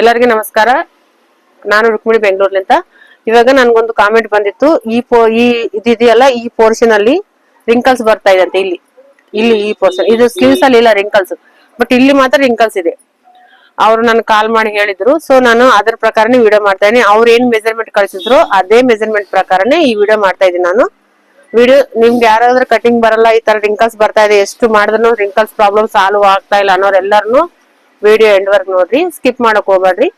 ಎಲ್ಲರಿಗೂ ನಮಸ್ಕಾರ. ನಾನು ರುಕ್ಮಿಣಿ ಬೆಂಗಳೂರ್ಲಿಂದ ಇವಾಗ ನನ್ಗೊಂದು ಕಾಮೆಂಟ್ ಬಂದಿತ್ತು. ಈ ಪೋ ಈ ಇದಿದೆಯಲ್ಲ ಈ ಪೋರ್ಷನ್ ಅಲ್ಲಿ ರಿಂಕಲ್ಸ್ ಬರ್ತಾ ಇದೆ ಅಂತ ಇಲ್ಲಿ. ಇಲ್ಲಿ ಈ ಪೋರ್ಷನ್ ಇದು ಸ್ಲೀವ್ಸ್ ಅಲ್ಲಿ ಇಲ್ಲ ರಿಂಕಲ್ಸ್ ಬಟ್ ಇಲ್ಲಿ ಮಾತ್ರ ರಿಂಕಲ್ಸ್ ಇದೆ. ಅವ್ರು ನನ್ ಕಾಲ್ ಮಾಡಿ ಹೇಳಿದ್ರು. ಸೊ ನಾನು ಅದ್ರ ಪ್ರಕಾರನೇ ವಿಡಿಯೋ ಮಾಡ್ತಾ ಇದ್ದೀನಿ. ಅವ್ರು ಏನ್ ಮೆಜರ್ಮೆಂಟ್ ಕಳಿಸಿದ್ರು ಅದೇ ಮೆಜರ್ಮೆಂಟ್ ಪ್ರಕಾರನೇ ಈ ವಿಡಿಯೋ ಮಾಡ್ತಾ ಇದ್ದೀನಿ ನಾನು. ವಿಡಿಯೋ ನಿಮ್ಗೆ ಯಾರಾದ್ರೂ ಕಟಿಂಗ್ ಬರಲ್ಲ ಈ ತರ ರಿಂಕಲ್ಸ್ ಬರ್ತಾ ಇದೆ. ಎಷ್ಟು ಮಾಡಿದ್ರು ರಿಂಕಲ್ಸ್ ಪ್ರಾಬ್ಲಮ್ ಸಾಲ್ವ್ ಆಗ್ತಾ ಇಲ್ಲ ಅನ್ನೋರೆಲ್ಲರನ್ನು ವಿಡಿಯೋ ಎಂಡ್ ವರ್ಕ್ ನೋಡ್ರಿ ಸ್ಕಿಪ್ ಮಾಡಕ್ ಹೋಗ್ಬೇಡ್ರಿ.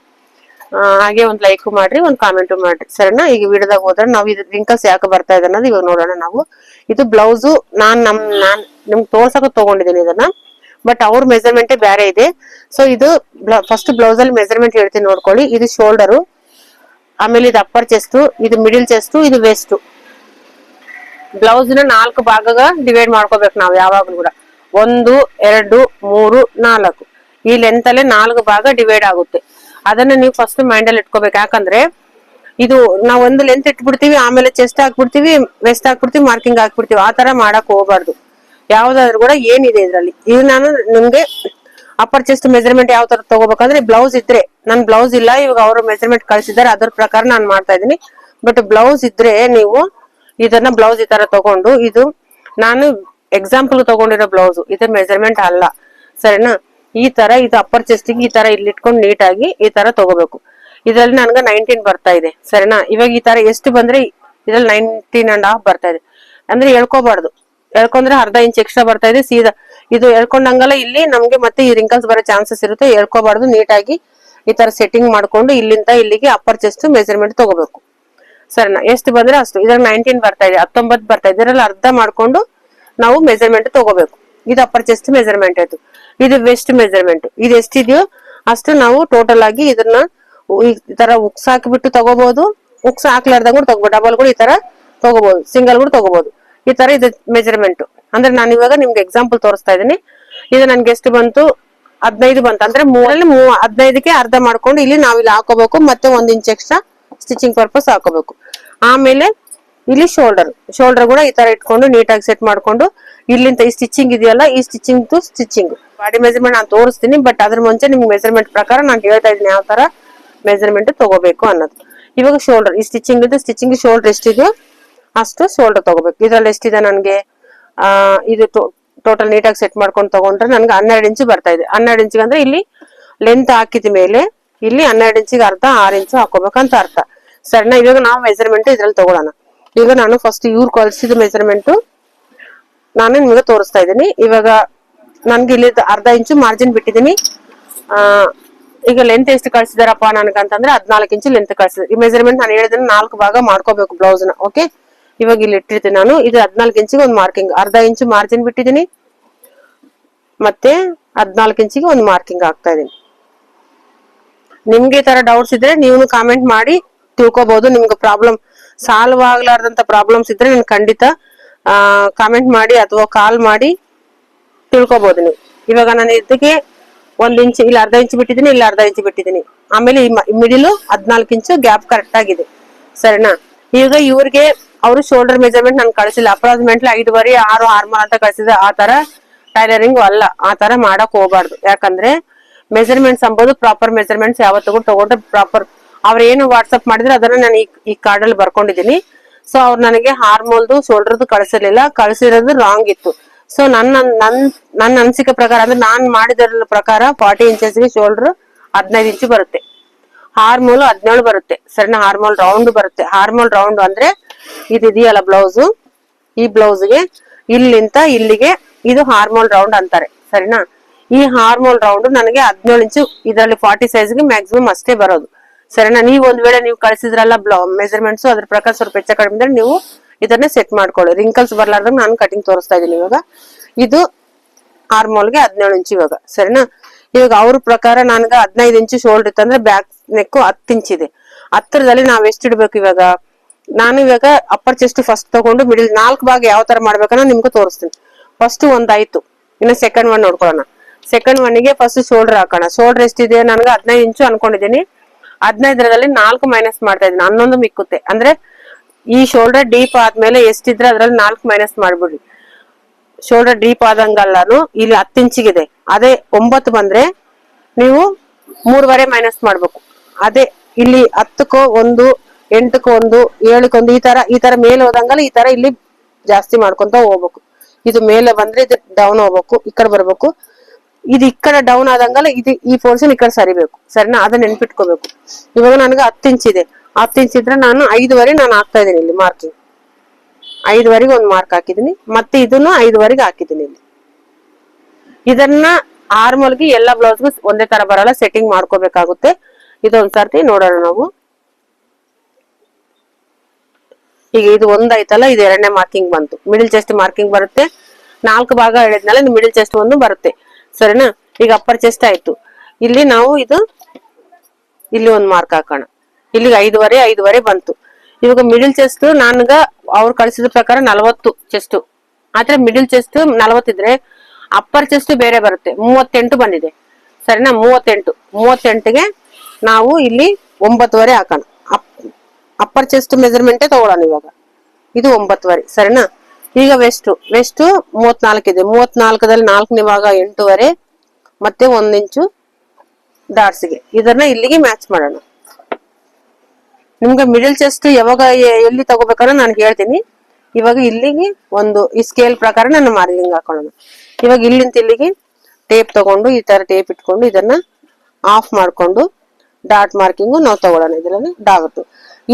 ಹಾಗೆ ಒಂದ್ ಲೈಕ್ ಮಾಡ್ರಿ, ಒಂದ್ ಕಾಮೆಂಟ್ ಮಾಡ್ರಿ. ಸರಿನಾ? ಈಗ ವಿಡಿಯೋದಾಗ ಹೋದ್ರೆ ನಾವು ಇದು ರಿಂಕಲ್ಸ್ ಯಾಕೆ ಬರ್ತಾ ಇದೆ ಅನ್ನೋದು ಇವಾಗ ನೋಡೋಣ ನಾವು. ಇದು ಬ್ಲೌಸು ನಾನ್ ನಮ್, ನಾನ್ ನಿಮ್ಗೆ ತೋರ್ಸಕ್ ತಗೊಂಡಿದ್ದೀನಿ ಇದನ್ನ. ಬಟ್ ಅವ್ರ ಮೆಜರ್ಮೆಂಟೇ ಬೇರೆ ಇದೆ. ಸೊ ಇದು ಫಸ್ಟ್ ಬ್ಲೌಸ್ ಅಲ್ಲಿ ಮೆಜರ್ಮೆಂಟ್ ಹೇಳ್ತೀನಿ ನೋಡ್ಕೊಳ್ಳಿ. ಇದು ಶೋಲ್ಡರು ಆಮೇಲೆ ಇದು ಅಪ್ಪರ್ ಚೆಸ್ಟ್ ಇದು ಮಿಡಿಲ್ ಚೆಸ್ಟ್ ಇದು ವೆಸ್ಟ್ ಬ್ಲೌಸ್ನ ನಾಲ್ಕು ಭಾಗಗ ಡಿವೈಡ್ ಮಾಡ್ಕೋಬೇಕು ನಾವು ಯಾವಾಗ್ಲೂ ಕೂಡ. ಒಂದು, ಎರಡು, ಮೂರು, ನಾಲ್ಕು. ಈ ಲೆಂತ್ ಅಲ್ಲೇ ನಾಲ್ಕು ಭಾಗ ಡಿವೈಡ್ ಆಗುತ್ತೆ. ಅದನ್ನ ನೀವು ಫಸ್ಟ್ ಮೈಂಡ್ ಅಲ್ಲಿ ಇಟ್ಕೋಬೇಕು. ಯಾಕಂದ್ರೆ ಇದು ನಾವ್ ಒಂದು ಲೆಂತ್ ಇಟ್ಬಿಡ್ತೀವಿ, ಆಮೇಲೆ ಚೆಸ್ಟ್ ಹಾಕ್ಬಿಡ್ತೀವಿ ವೆಸ್ಟ್ ಹಾಕ್ಬಿಡ್ತೀವಿ ಮಾರ್ಕಿಂಗ್ ಹಾಕ್ಬಿಡ್ತೀವಿ. ಆ ತರ ಮಾಡಕ್ ಹೋಗ್ಬಾರ್ದು. ಯಾವ್ದಾದ್ರು ಕೂಡ ಏನಿದೆ ಇದ್ರಲ್ಲಿ. ಇದು ನಾನು ನಿಮ್ಗೆ ಅಪ್ಪರ್ ಚೆಸ್ಟ್ ಮೆಜರ್ಮೆಂಟ್ ಯಾವ ತರ ತಗೋಬೇಕಂದ್ರೆ ಬ್ಲೌಸ್ ಇದ್ರೆ. ನನ್ ಬ್ಲೌಸ್ ಇಲ್ಲ, ಇವಾಗ ಅವರು ಮೆಜರ್ಮೆಂಟ್ ಕಳ್ಸಿದ್ದಾರೆ, ಅದ್ರ ಪ್ರಕಾರ ನಾನು ಮಾಡ್ತಾ ಇದೀನಿ ಬಟ್ ಬ್ಲೌಸ್ ಇದ್ರೆ ನೀವು ಇದನ್ನ ಬ್ಲೌಸ್ ಈ ತರ ತಗೊಂಡು, ಇದು ನಾನು ಎಕ್ಸಾಂಪಲ್ ತಗೊಂಡಿರೋ ಬ್ಲೌಸ್ ಇದು ಮೆಜರ್ಮೆಂಟ್ ಅಲ್ಲ. ಸರಿನಾ? ಈ ತರ, ಇದು ಅಪ್ಪರ್ ಚೆಸ್ಟಿಗೆ ಈ ತರ ಇಲ್ಲಿ ಇಟ್ಕೊಂಡು ನೀಟಾಗಿ ಈ ತರ ತಗೋಬೇಕು. ಇದ್ರಲ್ಲಿ ನನ್ಗೆ ನೈನ್ಟೀನ್ ಬರ್ತಾ ಇದೆ, ಸರಿನಾ? ಇವಾಗ ಈ ತರ ಎಷ್ಟು ಬಂದ್ರೆ ಇದ್ರಲ್ಲಿ ನೈನ್ಟೀನ್ ಅಂಡ್ ಹಾಫ್ ಬರ್ತಾ ಇದೆ. ಅಂದ್ರೆ ಹೇಳ್ಕೋಬಾರ್ದು ಎಳ್ಕೊಂಡ್ರೆ ಅರ್ಧ ಇಂಚ್ ಎಕ್ಸ್ಟ್ರಾ ಬರ್ತಾ ಇದೆ, ಸೀದಾ ಇದು ಹೇಳ್ಕೊಂಡಂಗಲ್ಲ ಇಲ್ಲಿ ನಮ್ಗೆ ಮತ್ತೆ ಈ ರಿಂಕಲ್ಸ್ ಬರೋ ಚಾನ್ಸಸ್ ಇರುತ್ತೆ. ಹೇಳ್ಕೋಬಾರ್ದು ನೀಟ್ ಆಗಿ ಈ ತರ ಸೆಟ್ಟಿಂಗ್ ಮಾಡ್ಕೊಂಡು ಇಲ್ಲಿಂದ ಇಲ್ಲಿಗೆ ಅಪ್ಪರ್ ಚೆಸ್ಟ್ ಮೆಜರ್ಮೆಂಟ್ ತಗೋಬೇಕು. ಸರಿನಾ? ಎಷ್ಟು ಬಂದ್ರೆ ಅಷ್ಟು. ಇದ್ರಾಗ ನೈನ್ಟೀನ್ ಬರ್ತಾ ಇದೆ, ಹತ್ತೊಂಬತ್ತು ಬರ್ತಾ ಇದೆ. ಇದರಲ್ಲಿ ಅರ್ಧ ಮಾಡ್ಕೊಂಡು ನಾವು ಮೆಜರ್ಮೆಂಟ್ ತಗೋಬೇಕು. ಇದು ಅಪ್ಪರ್ ಚೆಸ್ಟ್ ಮೆಜರ್ಮೆಂಟ್ ಆಯ್ತು. ಇದು ವೆಸ್ಟ್ ಮೆಜರ್ಮೆಂಟ್ ಇದು ಎಷ್ಟಿದೆಯೋ ಅಷ್ಟು ನಾವು ಟೋಟಲ್ ಆಗಿ ಇದನ್ನ ಈ ತರ ಉಕ್ಸ್ ಹಾಕಿಬಿಟ್ಟು ತಗೋಬಹುದು ಉಕ್ಸ್ ಹಾಕ್ಲಾರ್ದಾಗ ಕೂಡ ತಗೋಬಹುದು ಡಬಲ್ ಕೂಡ ಈ ತರ ತಗೋಬಹುದು ಸಿಂಗಲ್ ಕೂಡ ತಗೋಬಹುದು ಈ ತರ ಇದು ಮೆಜರ್ಮೆಂಟ್ ಅಂದ್ರೆ ನಾನು ಇವಾಗ ನಿಮ್ಗೆ ಎಕ್ಸಾಂಪಲ್ ತೋರಿಸ್ತಾ ಇದೀನಿ ಇದು ನನ್ಗೆ ಎಷ್ಟು ಬಂತು? ಹದಿನೈದು ಬಂತು. ಅಂದ್ರೆ ಮೂರಲ್ಲಿ ಮೂವ, ಹದಿನೈದಕ್ಕೆ ಅರ್ಧ ಮಾಡ್ಕೊಂಡು ಇಲ್ಲಿ ನಾವ್ ಇಲ್ಲಿ ಹಾಕೋಬೇಕು. ಮತ್ತೆ ಒಂದ್ ಇಂಚ್ ಎಕ್ಸ್ಟ್ರಾ ಸ್ಟಿಚಿಂಗ್ ಪರ್ಪಸ್ ಹಾಕೋಬೇಕು. ಆಮೇಲೆ ಇಲ್ಲಿ ಶೋಲ್ಡರ್ ಶೋಲ್ಡರ್ ಕೂಡ ಈ ತರ ಇಟ್ಕೊಂಡು ನೀಟಾಗಿ ಸೆಟ್ ಮಾಡ್ಕೊಂಡು ಇಲ್ಲಿಂದ ಈ ಸ್ಟಿಚಿಂಗ್ ಇದೆಯಲ್ಲ, ಈ stitching to stitching body measurement ನಾನು ತೋರಿಸ್ತೀನಿ ಬಟ್ ಅದ್ರ ಮುಂಚೆ ನಿಮ್ಗೆ ಮೆಜರ್ಮೆಂಟ್ ಪ್ರಕಾರ ನಾನು ಹೇಳ್ತಾ ಇದ್ದೀನಿ ಯಾವ ತರ ಮೆಜರ್ಮೆಂಟ್ ತಗೋಬೇಕು ಅನ್ನೋದು. ಇವಾಗ ಶೋಲ್ಡರ್ ಈ ಸ್ಟಿಚಿಂಗ್ ಇದೆ ಸ್ಟಿಚಿಂಗ್ ಶೋಲ್ಡರ್ ಎಷ್ಟಿದೆಯೋ ಅಷ್ಟು ಶೋಲ್ಡರ್ ತಗೋಬೇಕು. ಇದ್ರಲ್ಲಿ ಎಷ್ಟಿದೆ ನನಗೆ? ಇದು ಟೋಟಲ್ ನೀಟಾಗಿ ಸೆಟ್ ಮಾಡ್ಕೊಂಡು ತಗೊಂಡ್ರೆ ನನಗೆ ಹನ್ನೆರಡು ಇಂಚು ಬರ್ತಾ ಇದೆ. ಹನ್ನೆರಡು ಇಂಚಿಗೆ ಅಂದ್ರೆ ಇಲ್ಲಿ ಲೆಂತ್ ಹಾಕಿದ ಮೇಲೆ, ಇಲ್ಲಿ ಹನ್ನೆರಡು ಇಂಚಿಗೆ ಅರ್ಧ, ಆರು ಇಂಚು ಹಾಕೋಬೇಕಂತ ಅರ್ಥ. ಸರಿನಾ ಇವಾಗ ನಾವು ಮೆಜರ್ಮೆಂಟ್ ಇದ್ರಲ್ಲಿ ತಗೊಳ್ಳೋಣ. ಈಗ ನಾನು ಫಸ್ಟ್ ಇವ್ರು ಕಳಿಸಿದ ಮೆಜರ್ಮೆಂಟ್ ನಾನು ನಿಮಗೆ ತೋರಿಸ್ತಾ ಇದ್ದೀನಿ. ಇವಾಗ ನನ್ಗೆ ಇಲ್ಲಿ ಅರ್ಧ ಇಂಚು ಮಾರ್ಜಿನ್ ಬಿಟ್ಟಿದ್ದೀನಿ. ಈಗ ಲೆಂತ್ ಎಷ್ಟು ಕಳ್ಸಿದಾರಪ್ಪ ನನಗಂತಂದ್ರೆ ಹದ್ನಾಲ್ಕು ಇಂಚು ಲೆಂತ್ ಕಳ್ಸಿದ್ರು ಈ ಮೆಜರ್ಮೆಂಟ್ ನಾನು ಹೇಳಿದ್ರೆ ನಾಲ್ಕು ಭಾಗ ಮಾಡ್ಕೋಬೇಕು ಬ್ಲೌಸ್ನ ಓಕೆ ಇವಾಗ ಇಲ್ಲಿ ಇಟ್ಟಿರ್ತೀನಿ ನಾನು. ಇದು ಹದ್ನಾಲ್ಕು ಇಂಚಿಗೆ ಒಂದು ಮಾರ್ಕಿಂಗ್ ಅರ್ಧ ಇಂಚು ಮಾರ್ಜಿನ್ ಬಿಟ್ಟಿದ್ದೀನಿ. ಮತ್ತೆ ಹದ್ನಾಲ್ಕು ಇಂಚಿಗೆ ಒಂದು ಮಾರ್ಕಿಂಗ್ ಹಾಕ್ತಾ ಇದೀನಿ ನಿಮ್ಗೆ ಈ ತರ ಡೌಟ್ಸ್ ಇದ್ರೆ ನೀವು ಕಾಮೆಂಟ್ ಮಾಡಿ ತಿಳ್ಕೊಬಹುದು ನಿಮ್ಗೆ ಪ್ರಾಬ್ಲಮ್ ಸಾಲ್ವ್ ಆಗ್ಲಾರ್ದಂತ ಪ್ರಾಬ್ಲಮ್ಸ್ ಇದ್ರೆ ನೀವು ಖಂಡಿತ ಕಾಮೆಂಟ್ ಮಾಡಿ ಅಥವಾ ಕಾಲ್ ಮಾಡಿ. ತಿಳ್ಕೊಬಹುದು ನೀವು ಇವಾಗ ನಾನು ಇದಕ್ಕೆ ಒಂದ್ ಇಂಚ್ ಇಲ್ಲಿ ಅರ್ಧ ಇಂಚ್ ಬಿಟ್ಟಿದ್ದೀನಿ ಇಲ್ಲಿ ಅರ್ಧ ಇಂಚ್ ಬಿಟ್ಟಿದ್ದೀನಿ ಆಮೇಲೆ ಈ ಮಿಡಿಲು ಹದ್ನಾಲ್ಕು ಇಂಚು ಗ್ಯಾಪ್ ಕರೆಕ್ಟ್ ಆಗಿದೆ. ಸರಿನಾ? ಈಗ ಇವ್ರಿಗೆ ಅವರು ಶೋಲ್ಡರ್ ಮೆಜರ್ಮೆಂಟ್ ನಾನು ಕಳಿಸಿಲ್ಲ. ಐದು ಬಾರಿ ಆರು ಆರ್ಮಲ್ ಅಂತ ಕಳಿಸಿದೆ. ಆ ತರ ಟೈಲರಿಂಗ್ ಅಲ್ಲ. ಆ ತರ ಮಾಡಕ್ ಹೋಗ್ಬಾರ್ದು. ಯಾಕಂದ್ರೆ ಮೆಜರ್ಮೆಂಟ್ಸ್ ಅಂಬೋದು ಪ್ರಾಪರ್ ಮೆಜರ್ಮೆಂಟ್ಸ್ ಯಾವತ್ತೂ ಕೂಡ ತಗೊಂಡ್ರೆ ಪ್ರಾಪರ್ ಅವ್ರ ಏನು ವಾಟ್ಸ್ಆಪ್ ಮಾಡಿದ್ರೆ ಅದನ್ನ ನಾನು ಈ ಕಾರ್ಡ್ ಅಲ್ಲಿ ಬರ್ಕೊಂಡಿದ್ದೀನಿ ಸೊ ಅವ್ರು ನನಗೆ ಹಾರ್ಮೋಲ್ದು ಶೋಲ್ಡರ್ದು ಕಳಿಸಿರ್ಲಿಲ್ಲ. ಕಳಿಸಿರೋದು ರಾಂಗ್ ಇತ್ತು. ಸೊ ನನ್ನ, ನನ್ ನನ್ನ ಅನಿಸಿಕೆ ಪ್ರಕಾರ ಅಂದ್ರೆ ನಾನ್ ಮಾಡಿದ್ರ ಪ್ರಕಾರ ಫಾರ್ಟಿ ಇಂಚಸ್ಗೆ ಶೋಲ್ಡರ್ ಹದಿನೈದು ಇಂಚು ಬರುತ್ತೆ. ಹಾರ್ಮೋಲ್ ಹದಿನೇಳು ಬರುತ್ತೆ. ಸರಿನಾ? ಹಾರ್ಮೋಲ್ ರೌಂಡ್ ಬರುತ್ತೆ. ಹಾರ್ಮೋಲ್ ರೌಂಡ್ ಅಂದ್ರೆ ಇದು ಇದೆಯಲ್ಲ ಬ್ಲೌಸ್ ಈ ಬ್ಲೌಸ್ಗೆ ಇಲ್ಲಿಂತ ಇಲ್ಲಿಗೆ ಇದು ಹಾರ್ಮೋಲ್ ರೌಂಡ್ ಅಂತಾರೆ. ಸರಿನಾ? ಈ ಹಾರ್ಮೋಲ್ ರೌಂಡ್ ನನಗೆ ಹದಿನೇಳು ಇಂಚು ಇದರಲ್ಲಿ ಫಾರ್ಟಿ ಸೈಜ್ಗೆ ಮ್ಯಾಕ್ಸಿಮಮ್ ಅಷ್ಟೇ ಬರೋದು. ಸರಿನಾ? ನೀವು ಒಂದ್ ವೇಳೆ ನೀವು ಕಳಿಸಿದ್ರಲ್ಲ ಬ್ಲೌ ಮೆಜರ್ಮೆಂಟ್ಸ್ ಅದ್ರ ಪ್ರಕಾರ ಸ್ವಲ್ಪ ಹೆಚ್ಚ ಕಡಿಮೆ ನೀವು ಇದನ್ನ ಸೆಟ್ ಮಾಡ್ಕೊಳ್ಳಿ ರಿಂಕಲ್ಸ್ ಬರ್ಲಾರ್ದಂಗೆ ನಾನು ಕಟಿಂಗ್ ತೋರಿಸ್ತಾ ಇದೀನಿ ಇವಾಗ. ಇದು ಆರ್ಮೋಲ್ಗೆ ಹದಿನೇಳು ಇಂಚು ಇವಾಗ, ಸರಿನಾ? ಇವಾಗ ಅವ್ರ ಪ್ರಕಾರ ನನ್ಗೆ ಹದಿನೈದು ಇಂಚು ಶೋಲ್ಡರ್ ಇತ್ತಂದ್ರೆ ಬ್ಯಾಕ್ ನೆಕ್ ಹತ್ತು ಇಂಚ್ ಇದೆ. ಹತ್ತಿರದಲ್ಲಿ ನಾವ್ ಎಷ್ಟು ಇಡ್ಬೇಕು ಇವಾಗ? ನಾನು ಇವಾಗ ಅಪ್ಪರ್ ಚೆಸ್ಟ್ ಫಸ್ಟ್ ತಗೊಂಡು ಮಿಡಿಲ್ ನಾಲ್ಕು ಭಾಗ ಯಾವ ತರ ಮಾಡ್ಬೇಕನ್ನ ನಿಮ್ಗೆ ತೋರಿಸ್ತೀನಿ. ಫಸ್ಟ್ ಒಂದಾಯ್ತು ಇನ್ನ ಸೆಕೆಂಡ್ ಒನ್ ನೋಡ್ಕೊಳ್ಳೋಣ. ಸೆಕೆಂಡ್ ಒನ್ಗೆ ಫಸ್ಟ್ ಶೋಲ್ಡರ್ ಹಾಕೋಣ. ಶೋಲ್ಡರ್ ಎಷ್ಟಿದೆ ನನ್ಗೆ ಹದಿನೈದು ಇಂಚು ಅನ್ಕೊಂಡಿದ್ದೀನಿ. ಹದಿನೈದರಲ್ಲಿ ನಾಲ್ಕು ಮೈನಸ್ ಮಾಡ್ತಾ ಇದ್ದೀನಿ. ಹನ್ನೊಂದು ಮಿಕ್ಕುತ್ತೆ. ಅಂದ್ರೆ ಈ ಶೋಲ್ಡರ್ ಡೀಪ್ ಆದ್ಮೇಲೆ ಎಷ್ಟಿದ್ರೆ ಅದ್ರಲ್ಲಿ ನಾಲ್ಕು ಮೈನಸ್ ಮಾಡ್ಬಿಡಿ ಶೋಲ್ಡರ್ ಡೀಪ್ ಆದಂಗಲ್ಲಾನು ಇಲ್ಲಿ ಹತ್ತು ಇಂಚಿಗಿದೆ. ಅದೇ ಒಂಬತ್ತು ಬಂದ್ರೆ ನೀವು ಮೂರುವರೆ ಮೈನಸ್ ಮಾಡ್ಬೇಕು. ಅದೇ ಇಲ್ಲಿ ಹತ್ತಕ್ಕೋ ಒಂದು, ಎಂಟಕ್ಕೋ ಒಂದು ಏಳಕ್ಕೊಂದು ಈ ತರ ಈ ತರ ಮೇಲೆ ಹೋದಂಗಲ್ಲ ಈ ತರ ಇಲ್ಲಿ ಜಾಸ್ತಿ ಮಾಡ್ಕೊಂತ ಹೋಗ್ಬೇಕು. ಇದು ಮೇಲೆ ಬಂದ್ರೆ ಇದು ಡೌನ್ ಹೋಗ್ಬೇಕು, ಈ ಕಡೆ ಬರ್ಬೇಕು. ಇದು ಈ ಕಡೆ ಡೌನ್ ಆದಂಗಲ್ಲ ಇದು ಈ ಪೋರ್ಷನ್ ಈ ಕಡೆ ಸರಿಬೇಕು. ಸರಿನಾ? ಅದನ್ನ ನೆನ್ಪಿಟ್ಕೋಬೇಕು. ಇವಾಗ ನನಗೆ ಹತ್ತು ಇಂಚ್ ಇದೆ. ಹತ್ತು ಇಂಚ್ ಇದ್ರೆ ನಾನು ಐದುವರೆ ನಾನು ಹಾಕ್ತಾ ಇದ್ದೀನಿ ಇಲ್ಲಿ ಮಾರ್ಕಿಂಗ್ ಐದುವರೆಗೆ ಒಂದು ಮಾರ್ಕ್ ಹಾಕಿದ್ದೀನಿ. ಮತ್ತೆ ಇದನ್ನು ಐದುವರೆಗೆ ಹಾಕಿದ್ದೀನಿ ಇಲ್ಲಿ. ಇದನ್ನ ಆರ್ಮಲ್ಗೆ ಎಲ್ಲ ಬ್ಲೌಸ್ಗೂ ಒಂದೇ ತರ ಬರಲ್ಲ. ಸೆಟ್ಟಿಂಗ್ ಮಾಡ್ಕೋಬೇಕಾಗುತ್ತೆ. ಇದೊಂದ್ ಸರ್ತಿ ನೋಡೋಣ ನಾವು. ಈಗ ಇದು ಒಂದಾಯ್ತಲ್ಲ ಇದು ಎರಡನೇ ಮಾರ್ಕಿಂಗ್ ಬಂತು. ಮಿಡಿಲ್ ಚೆಸ್ಟ್ ಮಾರ್ಕಿಂಗ್ ಬರುತ್ತೆ. ನಾಲ್ಕು ಭಾಗ ಹೇಳಿದ್ನಲ್ಲ ಮಿಡಿಲ್ ಚೆಸ್ಟ್ ಒಂದು ಬರುತ್ತೆ. ಸರಿನಾ? ಈಗ ಅಪ್ಪರ್ ಚೆಸ್ಟ್ ಆಯ್ತು. ಇಲ್ಲಿ ನಾವು ಇದು ಇಲ್ಲಿ ಒಂದ್ ಮಾರ್ಕ್ ಹಾಕೋಣ. ಇಲ್ಲಿಗೆ ಐದುವರೆ ಐದುವರೆ ಬಂತು. ಇವಾಗ ಮಿಡಿಲ್ ಚೆಸ್ಟ್ ನನ್ಗ ಅವ್ರು ಕಳಿಸಿದ ಪ್ರಕಾರ ನಲವತ್ತು ಚೆಸ್ಟ್ ಆದ್ರೆ ಮಿಡಿಲ್ ಚೆಸ್ಟ್ ನಲವತ್ತಿದ್ರೆ ಅಪ್ಪರ್ ಚೆಸ್ಟ್ ಬೇರೆ ಬರುತ್ತೆ. ಮೂವತ್ತೆಂಟು ಬಂದಿದೆ. ಸರಿನಾ? ಮೂವತ್ತೆಂಟು. ಮೂವತ್ತೆಂಟಿಗೆ ನಾವು ಇಲ್ಲಿ ಒಂಬತ್ತುವರೆ ಹಾಕೋಣ. ಅಪ್ಪರ್ ಚೆಸ್ಟ್ ಮೆಜರ್ಮೆಂಟೇ ತಗೊಳ್ಳೋಣ ಇವಾಗ. ಇದು ಒಂಬತ್ತುವರೆ. ಸರಿನಾ? ಈಗ ವೆಸ್ಟ್ ವೆಸ್ಟ್ ಮೂವತ್ನಾಲ್ಕಿದೆ ಮೂವತ್ನಾಲ್ಕದಲ್ಲಿ ನಾಲ್ಕನೇ ಭಾಗ ಎಂಟೂವರೆ, ಮತ್ತೆ ಒಂದಿಂಚು ಡಾಟ್ಸ್ಗೆ ಇದನ್ನ ಇಲ್ಲಿಗೆ ಮ್ಯಾಚ್ ಮಾಡೋಣ. ನಿಮ್ಗೆ ಮಿಡಲ್ ಚೆಸ್ಟ್ ಯಾವಾಗ ಎಲ್ಲಿ ತಗೋಬೇಕನ್ನ ನಾನು ಹೇಳ್ತೀನಿ. ಇವಾಗ ಇಲ್ಲಿಗೆ ಒಂದು, ಈ ಸ್ಕೇಲ್ ಪ್ರಕಾರ ನಾನು ಮಾರ್ಕಿಂಗ್ ಹಾಕೊಳ್ಳೋಣ. ಇವಾಗ ಇಲ್ಲಿಂದ ಇಲ್ಲಿಗೆ ಟೇಪ್ ತಗೊಂಡು, ಈ ತರ ಟೇಪ್ ಇಟ್ಕೊಂಡು ಇದನ್ನ ಆಫ್ ಮಾಡ್ಕೊಂಡು ಡಾಟ್ ಮಾರ್ಕಿಂಗು ನಾವು ತಗೊಳ್ಳೋಣ. ಇದರಲ್ಲಿ ಡಾಟ್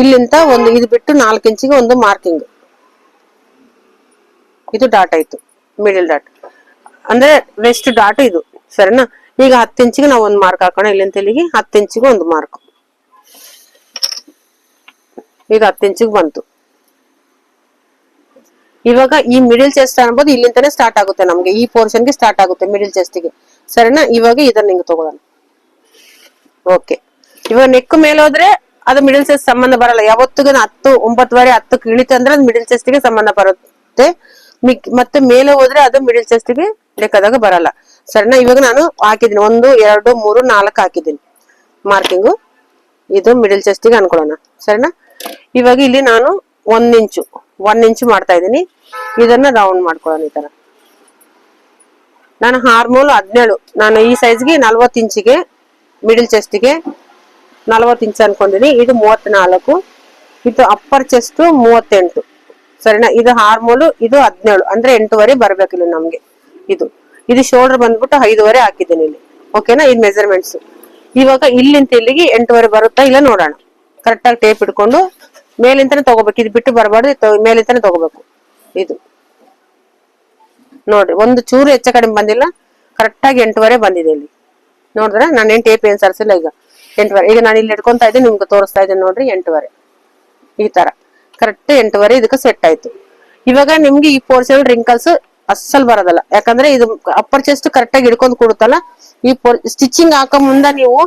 ಇಲ್ಲಿಂದ ಒಂದು, ಇದು ಬಿಟ್ಟು ನಾಲ್ಕು ಇಂಚಿಗೆ ಒಂದು ಮಾರ್ಕಿಂಗ್ ಇದು ಡಾಟ್ ಆಯ್ತು ಮಿಡಲ್ ಡಾಟ್. ಅಂದ್ರೆ ವೆಸ್ಟ್ ಡಾಟ್ ಇದು, ಸರಿನಾ? ಈಗ ಹತ್ತು ಇಂಚಿಗೆ ನಾವು ಒಂದು ಮಾರ್ಕ್ ಹಾಕೋಣ ಇಲ್ಲಿಂದ ಇಲ್ಲಿಗೆ ಹತ್ತು ಇಂಚಿಗೆ ಒಂದು ಮಾರ್ಕ್ ಈಗ ಹತ್ತು ಇಂಚಿಗೆ ಬಂತು. ಇವಾಗ ಈ ಮಿಡಿಲ್ ಚೆಸ್ಟ್ ಅನ್ಬೋದು ಇಲ್ಲಿಂದಾನೆ ಸ್ಟಾರ್ಟ್ ಆಗುತ್ತೆ ನಮ್ಗೆ, ಈ ಪೋರ್ಷನ್ಗೆ ಸ್ಟಾರ್ಟ್ ಆಗುತ್ತೆ ಮಿಡಿಲ್ಗೆ. ಸರಿನಾ? ಇವಾಗ ಇದನ್ನ ಹಿಂಗೆ ತಗೊಳ್ಳೋಣ. ಓಕೆ ಇವಾಗ ನೆಕ್ ಮೇಲೆ ಹೋದ್ರೆ ಅದು ಮಿಡಿಲ್ ಚೆಸ್ಟ್ ಸಂಬಂಧ ಬರಲ್ಲ. ಯಾವತ್ತಿಗೂ ಹತ್ತು, ಒಂಬತ್ತುವರೆ ಹತ್ತಕ್ಕೆ ಇಳಿತು ಅಂದ್ರೆ ಅದು ಮಿಡಿಲ್ಗೆ ಸಂಬಂಧ ಬರುತ್ತೆ. ಮಿಕ್- ಮತ್ತೆ ಮೇಲೆ ಹೋದ್ರೆ ಅದು ಮಿಡಿಲ್ಗೆ ಲೆಕ್ಕದಾಗ ಬರಲ್ಲ. ಸರಿನಾ? ಇವಾಗ ನಾನು ಹಾಕಿದ್ದೀನಿ. ಒಂದು, ಎರಡು, ಮೂರು, ನಾಲ್ಕು ಹಾಕಿದ್ದೀನಿ. ಮಾರ್ಕಿಂಗು ಇದು ಮಿಡಿಲ್ ಚೆಸ್ಟಿಗೆ ಅನ್ಕೊಳ್ಳೋಣ. ಸರಿನಾ? ಇವಾಗ ಇಲ್ಲಿ ನಾನು ಒಂದ್ ಇಂಚು ಒಂದ್ ಇಂಚು ಮಾಡ್ತಾ ಇದ್ದೀನಿ. ಇದನ್ನ ರೌಂಡ್ ಮಾಡ್ಕೊಳ್ಳೋಣ ಈ ತರ. ನಾನು ಹಾರ್ಮೋಲ್ ಹದಿನೇಳು. ನಾನು ಈ ಸೈಜ್ಗೆ ನಲ್ವತ್ತು ಇಂಚಿಗೆ ಮಿಡಿಲ್ ಚೆಸ್ಟಿಗೆ ನಲ್ವತ್ತು ಇಂಚ್ ಅನ್ಕೊಂಡಿನಿ ಇದು ಮೂವತ್ನಾಲ್ಕು. ಇದು ಅಪ್ಪರ್ ಚೆಸ್ಟ್ ಮೂವತ್ತೆಂಟು. ಸರಿನಾ? ಇದು ಹಾರ್ಮೋಲು ಇದು ಹದಿನೇಳು. ಅಂದ್ರೆ ಎಂಟುವರೆ ಇಲ್ಲಿ ನಮ್ಗೆ. ಇದು. ಇದು ಶೋಲ್ಡರ್ ಬಂದ್ಬಿಟ್ಟು ಐದುವರೆ ಹಾಕಿದ್ದೀನಿ ಇಲ್ಲಿ. ಓಕೆನಾ ಇದು ಮೆಜರ್ಮೆಂಟ್ಸ್ ಇವಾಗ ಇಲ್ಲಿಂದ ಇಲ್ಲಿಗೆ ಎಂಟುವರೆ ಬರುತ್ತಾ ಇಲ್ಲ ನೋಡೋಣ. ಕರೆಕ್ಟ್ ಆಗಿ ಟೇಪ್ ಇಟ್ಕೊಂಡು ಮೇಲಿಂದನೇ ತಗೋಬೇಕು. ಇದು ಬಿಟ್ಟು ಬರಬಾರ್ದು ಮೇಲಿಂದನೇ ತಗೋಬೇಕು. ಇದು. ನೋಡ್ರಿ, ಒಂದು ಚೂರು ಹೆಚ್ಚ ಕಡಿಮೆ ಬಂದಿಲ್ಲ. ಕರೆಕ್ಟ್ ಆಗಿ ಎಂಟುವರೆ ಬಂದಿದೆ ಇಲ್ಲಿ. ನೋಡಿದ್ರೆ? ನಾನು ಏನ್ ಟೇಪ್ ಏನ್ ಸರ್ಸಿಲ್ಲ ಈಗ. ಎಂಟುವರೆ. ಈಗ ನಾನು ಇಲ್ಲಿ ಇಟ್ಕೊಂತ ಇದ್ದೀನಿ, ನಿಮ್ಗೆ ತೋರಿಸ್ತಾ ಇದ್ದೀನಿ ನೋಡ್ರಿ, ಎಂಟುವರೆ. ಈ ತರ. ಕರೆಕ್ಟ್ ಎಂಟೂವರೆ ಇದಕ್ಕೆ ಸೆಟ್ ಆಯ್ತು. ಇವಾಗ ನಿಮ್ಗೆ ಈ ಪೋರ್ಷನ್ ರಿಂಕಲ್ಸ್ ಅಸ್ಸಲ್ ಬರೋದಲ್ಲ. ಯಾಕಂದ್ರೆ ಇದು ಅಪ್ಪರ್ ಚೆಸ್ಟ್ ಕರೆಕ್ಟ್ ಆಗಿ ಹಿಡ್ಕೊಂಡ್ ಕೊಡುತ್ತಲ್ಲ? ಈ ಸ್ಟಿಚಿಂಗ್ ಹಾಕೋ ಮುಂದ ನೀವು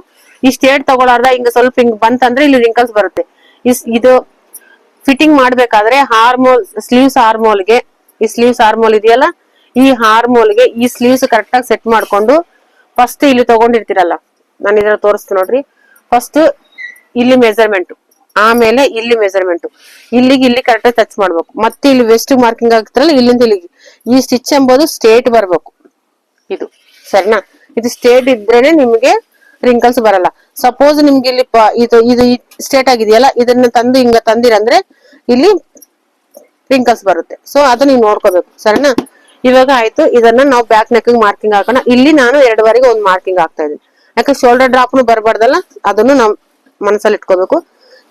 ಈ ಸ್ಟೇಟ್ ತಗೊಳಾರ್ದ ಹಿಂಗ ಸ್ವಲ್ಪ ಹಿಂಗ್ ಬಂತಂದ್ರೆ ಇಲ್ಲಿ ರಿಂಕಲ್ಸ್ ಬರುತ್ತೆ. ಇದು ಫಿಟ್ಟಿಂಗ್ ಮಾಡ್ಬೇಕಾದ್ರೆ ಹಾರ್ಮೋಲ್ ಸ್ಲೀವ್ಸ್ ಹಾರ್ಮೋಲ್ಗೆ ಈ ಸ್ಲೀವ್ಸ್ ಹಾರ್ಮೋಲ್ ಇದೆಯಲ್ಲ? ಈ ಹಾರ್ಮೋಲ್ಗೆ ಈ ಸ್ಲೀವ್ಸ್ ಕರೆಕ್ಟ್ ಆಗಿ ಸೆಟ್ ಮಾಡ್ಕೊಂಡು ಫಸ್ಟ್ ಇಲ್ಲಿ ತಗೊಂಡಿರ್ತೀರಲ್ಲ? ನಾನು ಇದ್ರ ತೋರಿಸ್ತೀನಿ ನೋಡ್ರಿ. ಫಸ್ಟ್ ಇಲ್ಲಿ ಮೆಜರ್ಮೆಂಟ್ ಆಮೇಲೆ ಇಲ್ಲಿ ಮೆಜರ್ಮೆಂಟ್ ಇಲ್ಲಿಗೆ ಇಲ್ಲಿ ಕರೆಕ್ಟ್ ಟಚ್ ಮಾಡ್ಬೇಕು. ಮತ್ತೆ ಇಲ್ಲಿ ವೆಸ್ಟ್ ಮಾರ್ಕಿಂಗ್ ಆಗ್ತಾರಲ್ಲ ಇಲ್ಲಿಂದ ಇಲ್ಲಿಗೆ. ಈ ಸ್ಟಿಚ್ ಎಂಬುದು ಸ್ಟೇಟ್ ಬರ್ಬೇಕು. ಇದು. ಸರಿನಾ? ಇದು ಸ್ಟೇಟ್ ಇದ್ರೇನೆ ನಿಮ್ಗೆ ರಿಂಕಲ್ಸ್ ಬರಲ್ಲ. ಸಪೋಸ್ ನಿಮ್ಗೆ ಇಲ್ಲಿ ಇದು ಇದು ಸ್ಟೇಟ್ ಆಗಿದೆಯಲ್ಲ, ಇದನ್ನ ತಂದು ಹಿಂಗ ತಂದಿರಂದ್ರೆ ಇಲ್ಲಿ ರಿಂಕಲ್ಸ್ ಬರುತ್ತೆ. ಸೊ ಅದನ್ನ ನೀವು ನೋಡ್ಕೋಬೇಕು. ಸರಿನಾ? ಇವಾಗ ಆಯ್ತು. ಇದನ್ನ ನಾವು ಬ್ಯಾಕ್ ನೆಕ್ ಮಾರ್ಕಿಂಗ್ ಹಾಕೋಣ. ಇಲ್ಲಿ ನಾನು ಎರಡುವರೆಗೆ ಒಂದು ಮಾರ್ಕಿಂಗ್ ಹಾಕ್ತಾ ಇದ್ದೀನಿ. ಯಾಕೆ ಶೋಲ್ಡರ್ ಡ್ರಾಪ್ನು ಬರಬಾರ್ದಲ್ಲ, ಅದನ್ನು ನಾವು ಮನಸ್ಸಲ್ಲಿ ಇಟ್ಕೋಬೇಕು.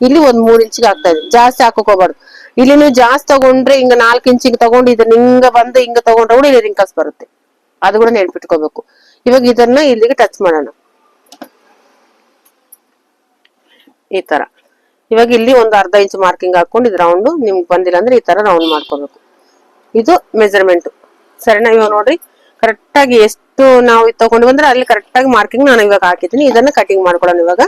ಇಲ್ಲಿ ಒಂದ್ ಮೂರ್ ಇಂಚಿಗೆ ಆಗ್ತಾ ಇದೆ. ಜಾಸ್ತಿ ಹಾಕಕ್ ಹೋಗ್ಬಾರ್ದು ಇಲ್ಲಿ ನೀವು ಜಾಸ್ತಿ ತಗೊಂಡ್ರೆ ಹಿಂಗ ನಾಲ್ಕು ಇಂಚಿಗೆ ತಗೊಂಡು ಇದನ್ನ ಹಿಂಗ ಬಂದು ಹಿಂಗ ತಗೊಂಡ್ರೆ ಕೂಡ ಇಲ್ಲಿ ರಿಂಕಲ್ಸ್ ಬರುತ್ತೆ. ಅದು ಕೂಡ ನೆನ್ಪಿಟ್ಕೋಬೇಕು. ಇವಾಗ ಇದನ್ನ ಇಲ್ಲಿಗೆ ಟಚ್ ಮಾಡೋಣ. ಈ ತರ. ಇವಾಗ ಇಲ್ಲಿ ಒಂದು ಅರ್ಧ ಇಂಚ್ ಮಾರ್ಕಿಂಗ್ ಹಾಕೊಂಡು ಇದು ರೌಂಡ್ ನಿಮ್ಗೆ ಬಂದಿಲ್ಲ ಅಂದ್ರೆ ಈ ತರ ರೌಂಡ್ ಮಾಡ್ಕೋಬೇಕು. ಇದು ಮೆಜರ್ಮೆಂಟ್ ಸರಿನಾ? ಇವಾಗ ನೋಡ್ರಿ ಕರೆಕ್ಟ್ ಆಗಿ ಎಷ್ಟು ನಾವು ತಗೊಂಡು ಬಂದ್ರೆ ಅಲ್ಲಿ ಕರೆಕ್ಟಾಗಿ ಮಾರ್ಕಿಂಗ್ ನಾನು ಇವಾಗ ಹಾಕಿದ್ದೀನಿ. ಇದನ್ನ ಕಟಿಂಗ್ ಮಾಡ್ಕೊಳ್ಳೋಣ ಇವಾಗ.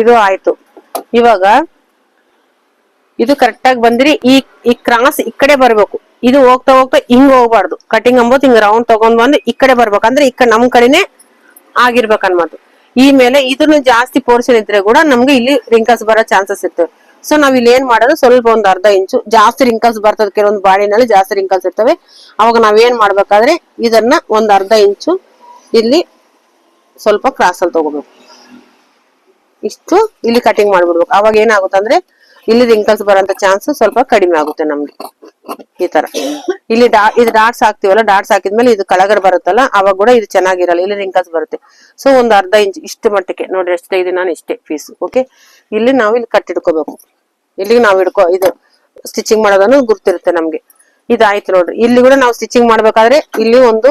ಇದು ಆಯ್ತು. ಇವಾಗ ಇದು ಕರೆಕ್ಟ್ ಆಗಿ ಬಂದಿರಿ. ಈ ಈ ಕ್ರಾಸ್ ಈ ಕಡೆ ಬರ್ಬೇಕು. ಇದು ಹೋಗ್ತಾ ಹೋಗ್ತಾ ಹಿಂಗ್ ಹೋಗ್ಬಾರ್ದು. ಕಟಿಂಗ್ ಅಂಬೋದು ಹಿಂಗ್ ರೌಂಡ್ ತಗೊಂಡ್ ಬಂದು ಈ ಕಡೆ ಬರ್ಬೇಕು. ಅಂದ್ರೆ ಈ ಕಡೆ ನಮ್ ಕಡೆನೆ ಆಗಿರ್ಬೇಕು ಅನ್ಮಾತು ಈ ಮೇಲೆ ಇದನ್ನು ಜಾಸ್ತಿ ಪೋರ್ಷನ್ ಇದ್ರೆ ಕೂಡ ನಮ್ಗೆ ಇಲ್ಲಿ ರಿಂಕಲ್ಸ್ ಬರೋ ಚಾನ್ಸಸ್ ಇರ್ತವೆ. ಸೊ ನಾವ್ ಇಲ್ಲಿ ಏನ್ ಮಾಡೋದು? ಸ್ವಲ್ಪ ಒಂದ್ ಅರ್ಧ ಇಂಚು ಜಾಸ್ತಿ ರಿಂಕಲ್ಸ್ ಬರ್ತದ. ಕೆಲವೊಂದು ಬಾಡಿನಲ್ಲಿ ಜಾಸ್ತಿ ರಿಂಕಲ್ಸ್ ಇರ್ತವೆ. ಅವಾಗ ನಾವ್ ಏನ್ ಮಾಡ್ಬೇಕಾದ್ರೆ ಇದನ್ನ ಒಂದ್ ಅರ್ಧ ಇಂಚು ಇಲ್ಲಿ ಸ್ವಲ್ಪ ಕ್ರಾಸ್ ಅಲ್ಲಿ ತಗೋಬೇಕು. ಇಷ್ಟು ಇಲ್ಲಿ ಕಟಿಂಗ್ ಮಾಡ್ಬಿಡ್ಬೇಕು. ಅವಾಗ ಏನಾಗುತ್ತೆ ಅಂದ್ರೆ ಇಲ್ಲಿ ರಿಂಕಲ್ಸ್ ಬರೋಂತ ಚಾನ್ಸ್ ಸ್ವಲ್ಪ ಕಡಿಮೆ ಆಗುತ್ತೆ ನಮ್ಗೆ. ಈ ತರ. ಇಲ್ಲಿ ಡಾ ಇದು ಡಾಟ್ಸ್ ಹಾಕ್ತಿವಲ್ಲ ಡಾಟ್ಸ್ ಹಾಕಿದ್ಮೇಲೆ ಇದು ಕಳಗಡೆ ಬರುತ್ತಲ್ಲ, ಅವಾಗ ಕೂಡ ಇದು ಚೆನ್ನಾಗಿರಲ್ಲ. ಇಲ್ಲಿ ರಿಂಕಲ್ಸ್ ಬರುತ್ತೆ. ಸೊ ಒಂದ್ ಅರ್ಧ ಇಂಚ್ ಇಷ್ಟು ಮಟ್ಟಕ್ಕೆ ನೋಡ್ರಿ ಎಷ್ಟೇ ಇದು ನಾನು ಇಷ್ಟೇ ಪೀಸ್ ಓಕೆ ಇಲ್ಲಿ ನಾವು ಇಲ್ಲಿ ಕಟ್ ಇಲ್ಲಿ ಇಲ್ಲಿಗೆ ನಾವು ಇಡ್ಕೋ ಇದು ಸ್ಟಿಚಿಂಗ್ ಮಾಡೋದನ್ನು ಗುರ್ತಿರುತ್ತೆ ನಮ್ಗೆ. ಇದಾಯ್ತು ನೋಡ್ರಿ. ಇಲ್ಲಿ ಕೂಡ ನಾವು ಸ್ಟಿಚಿಂಗ್ ಮಾಡ್ಬೇಕಾದ್ರೆ ಇಲ್ಲಿ ಒಂದು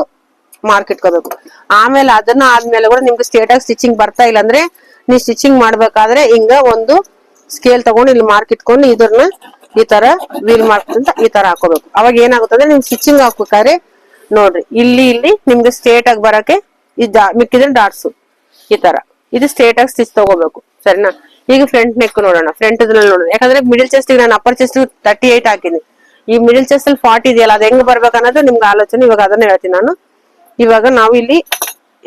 ಮಾರ್ಕ್ ಇಟ್ಕೋಬೇಕು. ಆಮೇಲೆ ಅದನ್ನ ಆದ್ಮೇಲೆ ಕೂಡ ನಿಮ್ಗೆ ಸ್ಟೇಟ್ ಆಗಿ ಸ್ಟಿಚಿಂಗ್ ಬರ್ತಾ ಇಲ್ಲ ಅಂದ್ರೆ ನೀವು ಸ್ಟಿಚಿಂಗ್ ಮಾಡ್ಬೇಕಾದ್ರೆ ಹಿಂಗ ಒಂದು ಸ್ಕೇಲ್ ತಗೊಂಡು ಇಲ್ಲಿ ಮಾರ್ಕ್ ಇಟ್ಕೊಂಡು ಇದನ್ನ ಈ ತರ ವೀಲ್ ಮಾರ್ಕ್ ಅಂತ ಈ ತರ ಹಾಕೋಬೇಕು. ಅವಾಗ ಏನಾಗುತ್ತೆ ಅಂದ್ರೆ ನಿಮ್ ಸ್ಟಿಚಿಂಗ್ ಹಾಕ್ಬೇಕಾದ್ರೆ ನೋಡ್ರಿ, ಇಲ್ಲಿ ಇಲ್ಲಿ ನಿಮ್ಗೆ ಸ್ಟೇಟ್ ಆಗಿ ಬರಕ್ಕೆ ಇದ್ ಮಿಕ್ಕಿದ್ರೆ ಡಾಟ್ಸ್ ಈ ತರ. ಇದು ಸ್ಟೇಟ್ ಆಗಿ ಸ್ಟಿಚ್ ತಗೋಬೇಕು, ಸರಿನಾ? ಈಗ ಫ್ರಂಟ್ ನೆಕ್ ನೋಡೋಣ ಫ್ರಂಟ್ ನೋಡೋಣ ಯಾಕಂದ್ರೆ ಮಿಡಿಲ್ ಚೆಸ್ಟ್ ನಾನು ಅಪ್ಪರ್ ಚೆಸ್ಟ್ ತರ್ಟಿ ಏಟ್ ಹಾಕಿನಿ. ಈ ಮಿಡಿಲ್ ಚೆಸ್ಟ್ ಅಲ್ಲಿ ಫಾರ್ಟಿ ಇದೆಯಲ್ಲ, ಅದು ಹೆಂಗ್ ಬರ್ಬೇಕು ಅನ್ನೋದು ನಿಮ್ಗೆ ಆಲೋಚನೆ ಇವಾಗ ಅದನ್ನ ಹೇಳ್ತೀನಿ ನಾನು. ಇವಾಗ ನಾವು ಇಲ್ಲಿ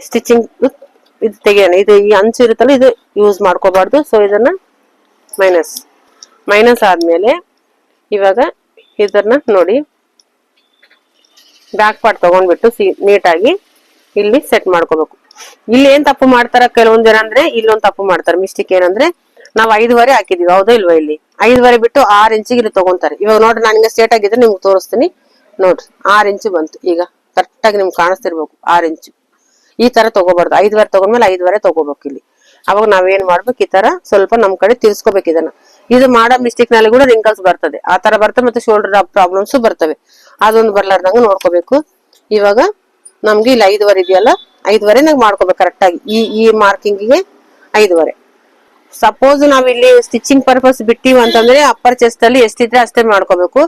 ಸ್ಟಿಚಿಂಗ್ ಇದು ತೆಗಿಯೋಣ. ಇದು ಈ ಅಂಚು ಇರುತ್ತಲ್ಲ, ಇದು ಯೂಸ್ ಮಾಡ್ಕೋಬಾರ್ದು. ಸೊ ಇದನ್ನ ಮೈನಸ್ ಮೈನಸ್ ಆದ್ಮೇಲೆ ಇವಾಗ ಇದನ್ನ ನೋಡಿ. ಬ್ಯಾಕ್ ಪಾರ್ಟ್ ತಗೊಂಡ್ಬಿಟ್ಟು ಸಿ ನೀಟಾಗಿ ಇಲ್ಲಿ ಸೆಟ್ ಮಾಡ್ಕೋಬೇಕು. ಇಲ್ಲಿ ಏನ್ ತಪ್ಪು ಮಾಡ್ತಾರ ಕೆಲವೊಂದ್ ಜನ ಅಂದ್ರೆ, ಇಲ್ಲೊಂದ್ ತಪ್ಪು ಮಾಡ್ತಾರೆ. ಮಿಸ್ಟೇಕ್ ಏನಂದ್ರೆ, ನಾವ್ ಐದುವರೆ ಹಾಕಿದೀವಿ. ಹೌದಾ ಇಲ್ವಾ ಇಲ್ಲಿ? ಐದುವರೆ ಬಿಟ್ಟು ಆರ್ ಇಂಚಿಗೆ ಇಲ್ಲಿ ತಗೊಂತಾರೆ. ಇವಾಗ ನೋಡ್ರಿ, ನಾನು ಹಿಂಗೆ ಸ್ಟೇಟ್ ಆಗಿದ್ರೆ ನಿಮ್ಗೆ ತೋರಿಸ್ತೀನಿ. ನೋಡ್ರಿ, ಆರ್ ಇಂಚು ಬಂತು. ಈಗ ಕರೆಕ್ಟಾಗಿ ನಿಮ್ಗೆ ಕಾಣಿಸ್ತಿರ್ಬೇಕು. ಆರ್ ಇಂಚು ಈ ತರ ತಗೋಬಾರ್ದು. ಐದುವರೆ ತಗೊಂಡ್ಮೇಲೆ ಐದುವರೆ ತಗೋಬೇಕು ಇಲ್ಲಿ. ಅವಾಗ ನಾವೇನ್ ಮಾಡ್ಬೇಕು? ಈ ತರ ಸ್ವಲ್ಪ ನಮ್ ಕಡೆ ತಿರ್ಸ್ಕೋಬೇಕು ಇದನ್ನ. ಇದು ಮಾಡೋ ಮಿಸ್ಟೇಕ್ನಲ್ಲಿ ಕೂಡ ರಿಂಕಲ್ಸ್ ಬರ್ತದೆ. ಆ ತರ ಬರ್ತವೆ ಮತ್ತೆ ಶೋಲ್ಡರ್ ಪ್ರಾಬ್ಲಮ್ಸ್ ಬರ್ತವೆ. ಅದೊಂದು ಬರ್ಲಾರ್ದಂಗ ನೋಡ್ಕೋಬೇಕು. ಇವಾಗ ನಮ್ಗೆ ಇಲ್ಲಿ ಐದುವರೆ ಇದೆಯಲ್ಲ, ಐದುವರೆ ನಂಗೆ ಮಾಡ್ಕೋಬೇಕು ಕರೆಕ್ಟ್ ಆಗಿ. ಈ ಈ ಮಾರ್ಕಿಂಗಿಗೆ ಐದುವರೆ. ಸಪೋಸ್ ನಾವಿಲ್ಲಿ ಸ್ಟಿಚಿಂಗ್ ಪರ್ಪಸ್ ಬಿಟ್ಟಿವಿ ಅಂತಂದ್ರೆ ಅಪ್ಪರ್ ಚೆಸ್ಟ್ ಅಲ್ಲಿ ಎಷ್ಟಿದ್ರೆ ಅಷ್ಟೇ ಮಾಡ್ಕೋಬೇಕು.